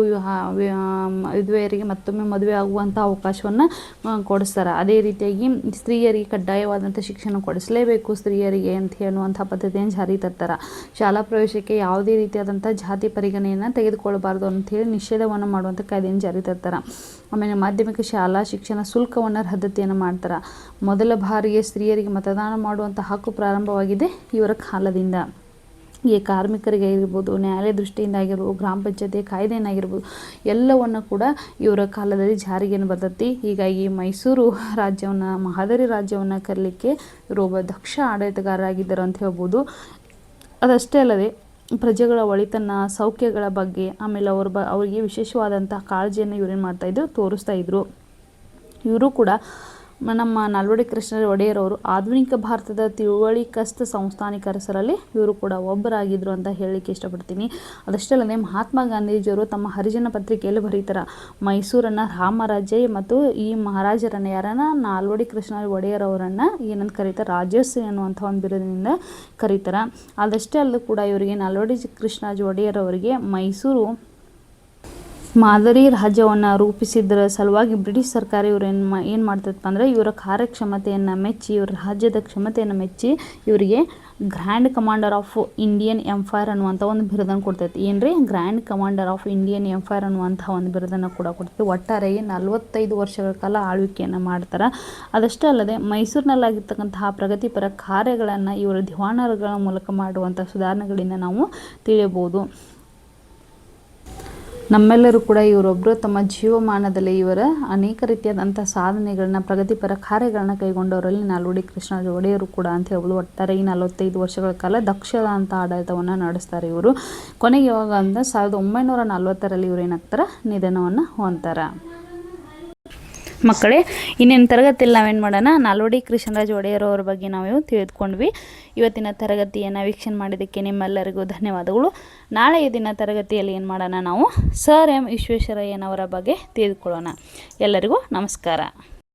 Speaker 1: ವಿಧವೆಯರಿಗೆ ಮತ್ತೊಮ್ಮೆ ಮದುವೆ ಆಗುವಂಥ ಅವಕಾಶವನ್ನು ಕೊಡಿಸ್ತಾರೆ ಅದೇ ರೀತಿಯಾಗಿ ಸ್ತ್ರೀಯರಿಗೆ ಕಡ್ಡಾಯವಾದಂಥ ಶಿಕ್ಷಣ ಕೊಡಿಸಲೇಬೇಕು ಸ್ತ್ರೀಯರಿಗೆ ಅಂತ ಹೇಳುವಂಥ ಪದ್ಧತಿಯನ್ನು ಜಾರಿ ತರ್ತಾರೆ ಶಾಲಾ ಪ್ರವೇಶಕ್ಕೆ ಯಾವುದೇ ರೀತಿಯಾದಂಥ ಜಾತಿ ಪರಿಗಣೆಯನ್ನು ಅಂತ ಹೇಳಿ ನಿಷೇಧವನ್ನು ಮಾಡುವಂಥ ಕಾಯ್ದೆಯನ್ನು ಜಾರಿ ತರ್ತಾರೆ ಆಮೇಲೆ ಮಾಧ್ಯಮಿಕ ಶಾಲಾ ಶಿಕ್ಷಣ ಶುಲ್ಕವನ್ನು ರದ್ದತಿಯನ್ನು ಮಾಡ್ತಾರೆ ಮೊದಲ ಬಾರಿಗೆ ಸ್ತ್ರೀಯರಿಗೆ ಮತದಾನ ಮಾಡುವಂಥ ಹಕ್ಕು ಪ್ರಾರಂಭವಾಗಿದೆ ಇವರ ಕಾಲದಿಂದ ಈ ಕಾರ್ಮಿಕರಿಗೆ ಆಗಿರ್ಬೋದು ನ್ಯಾಯಾಲಯ ದೃಷ್ಟಿಯಿಂದ ಆಗಿರ್ಬೋದು ಗ್ರಾಮ ಪಂಚಾಯತಿ ಕಾಯ್ದೆಯನ್ನಾಗಿರ್ಬೋದು ಎಲ್ಲವನ್ನು ಕೂಡ ಇವರ ಕಾಲದಲ್ಲಿ ಜಾರಿಗೆಯನ್ನು ಬರ್ತತಿ ಹೀಗಾಗಿ ಮೈಸೂರು ರಾಜ್ಯವನ್ನು ಮಾದರಿ ರಾಜ್ಯವನ್ನು ಕರಲಿಕ್ಕೆ ಇವರೊಬ್ಬ ದಕ್ಷ ಆಡಳಿತಗಾರರಾಗಿದ್ದರು ಅಂತ ಹೇಳ್ಬೋದು ಅದಷ್ಟೇ ಅಲ್ಲದೆ ಪ್ರಜೆಗಳ ಒಳಿತನ ಸೌಖ್ಯಗಳ ಬಗ್ಗೆ ಆಮೇಲೆ ಅವ್ರ ಬ ಅವರಿಗೆ ವಿಶೇಷವಾದಂತಹ ಕಾಳಜಿಯನ್ನು ಇವ್ರೇನು ಮಾಡ್ತಾಯಿದ್ರು ತೋರಿಸ್ತಾ ಇದ್ರು ಇವರು ಕೂಡ ನಮ್ಮ ನಲ್ವಡಿ ಒಡೆಯರ್ ಅವರು ಆಧುನಿಕ ಭಾರತದ ತಿಳುವಳಿಕಸ್ಥ ಸಂಸ್ಥಾನಿಕರಸರಲ್ಲಿ ಇವರು ಕೂಡ ಒಬ್ಬರಾಗಿದ್ದರು ಅಂತ ಹೇಳಲಿಕ್ಕೆ ಇಷ್ಟಪಡ್ತೀನಿ ಅದಷ್ಟೇ ಅಲ್ಲದೆ ಮಹಾತ್ಮ ಗಾಂಧೀಜಿಯವರು ತಮ್ಮ ಹರಿಜನ ಪತ್ರಿಕೆಯಲ್ಲಿ ಬರೀತಾರೆ ಮೈಸೂರನ್ನು ರಾಮರಾಜ್ಯ ಮತ್ತು ಈ ಮಹಾರಾಜರನ್ನು ಯಾರನ್ನ ನಾಲ್ವಡಿ ಕೃಷ್ಣ ಒಡೆಯರವರನ್ನು ಏನಂತ ಕರೀತಾರೆ ರಾಜಸ್ ಅನ್ನುವಂಥ ಒಂದು ಬಿರುದಿನಿಂದ ಕರೀತಾರೆ ಅದಷ್ಟೇ ಅಲ್ಲದೆ ಕೂಡ ಇವರಿಗೆ ನಾಲ್ವಡಿ ಕೃಷ್ಣರಾಜ ಅವರಿಗೆ ಮೈಸೂರು ಮಾದರಿ ರಾಜ್ಯವನ್ನು ರೂಪಿಸಿದ್ರ ಸಲುವಾಗಿ ಬ್ರಿಟಿಷ್ ಸರ್ಕಾರ ಇವ್ರು ಏನು ಮಾ ಏನು ಮಾಡ್ತದಪ್ಪ ಅಂದರೆ ಇವರ ಕಾರ್ಯಕ್ಷಮತೆಯನ್ನು ಮೆಚ್ಚಿ ಇವ್ರ ರಾಜ್ಯದ ಕ್ಷಮತೆಯನ್ನು ಮೆಚ್ಚಿ ಇವರಿಗೆ grand commander of Indian empire ಅನ್ನುವಂಥ ಒಂದು ಬಿರುದನ್ನು ಕೊಡ್ತೈತಿ ಏನು ರೀ grand commander of Indian empire ಅನ್ನುವಂಥ ಒಂದು ಬಿರುದನ್ನು ಕೂಡ ಕೊಡ್ತೈತಿ ಒಟ್ಟಾರೆ ನಲವತ್ತೈದು ವರ್ಷಗಳ ಕಾಲ ಆಳ್ವಿಕೆಯನ್ನು ಮಾಡ್ತಾರೆ ಅದಷ್ಟೇ ಅಲ್ಲದೆ ಮೈಸೂರಿನಲ್ಲಾಗಿರ್ತಕ್ಕಂತಹ ಪ್ರಗತಿಪರ ಕಾರ್ಯಗಳನ್ನು ಇವರ ದಿವಾಣರುಗಳ ಮೂಲಕ ಮಾಡುವಂಥ ಸುಧಾರಣೆಗಳಿಂದ ನಾವು ತಿಳಿಯಬಹುದು ನಮ್ಮೆಲ್ಲರೂ ಕೂಡ ಇವರೊಬ್ಬರು ತಮ್ಮ ಜೀವಮಾನದಲ್ಲಿ ಇವರ ಅನೇಕ ರೀತಿಯಾದಂಥ ಸಾಧನೆಗಳನ್ನ ಪ್ರಗತಿಪರ ಕಾರ್ಯಗಳನ್ನ ಕೈಗೊಂಡವರಲ್ಲಿ ನಾಲ್ವಡಿ ಕೃಷ್ಣರಾಜ ಒಡೆಯರು ಕೂಡ ಅಂತ ಹೇಳ್ಬೋದು ಒಟ್ಟಾರೆ ಈ ನಲವತ್ತೈದು ವರ್ಷಗಳ ಕಾಲ ದಕ್ಷದ ಅಂತ ಆಡಳಿತವನ್ನು ನಡೆಸ್ತಾರೆ ಇವರು ಕೊನೆಗೆ ಯಾವಾಗ ಅಂದರೆ ಸಾವಿರದ ಒಂಬೈನೂರ ನಲ್ವತ್ತರಲ್ಲಿ ಇವರು ಏನಾಗ್ತಾರೆ ನಿಧನವನ್ನು ಹೊಂತಾರೆ ಮಕ್ಕಳೇ ಇನ್ನೇನು ತರಗತಿಯಲ್ಲಿ ನಾವೇನು ಮಾಡೋಣ ನಾಲ್ವಡಿ ಕೃಷ್ಣರಾಜ್ ಒಡೆಯರ್ ಅವ್ರ ಬಗ್ಗೆ ನಾವು ತಿಳಿದುಕೊಂಡ್ವಿ ಇವತ್ತಿನ ತರಗತಿಯನ್ನು ವೀಕ್ಷಣೆ ಮಾಡಿದ್ದಕ್ಕೆ ನಿಮ್ಮೆಲ್ಲರಿಗೂ ಧನ್ಯವಾದಗಳು ನಾಳೆ ದಿನ ತರಗತಿಯಲ್ಲಿ ಏನು ಮಾಡೋಣ ನಾವು ಸರ್ ಎಂ ವಿಶ್ವೇಶ್ವರಯ್ಯನವರ ಬಗ್ಗೆ ತಿಳಿದುಕೊಳ್ಳೋಣ ಎಲ್ಲರಿಗೂ ನಮಸ್ಕಾರ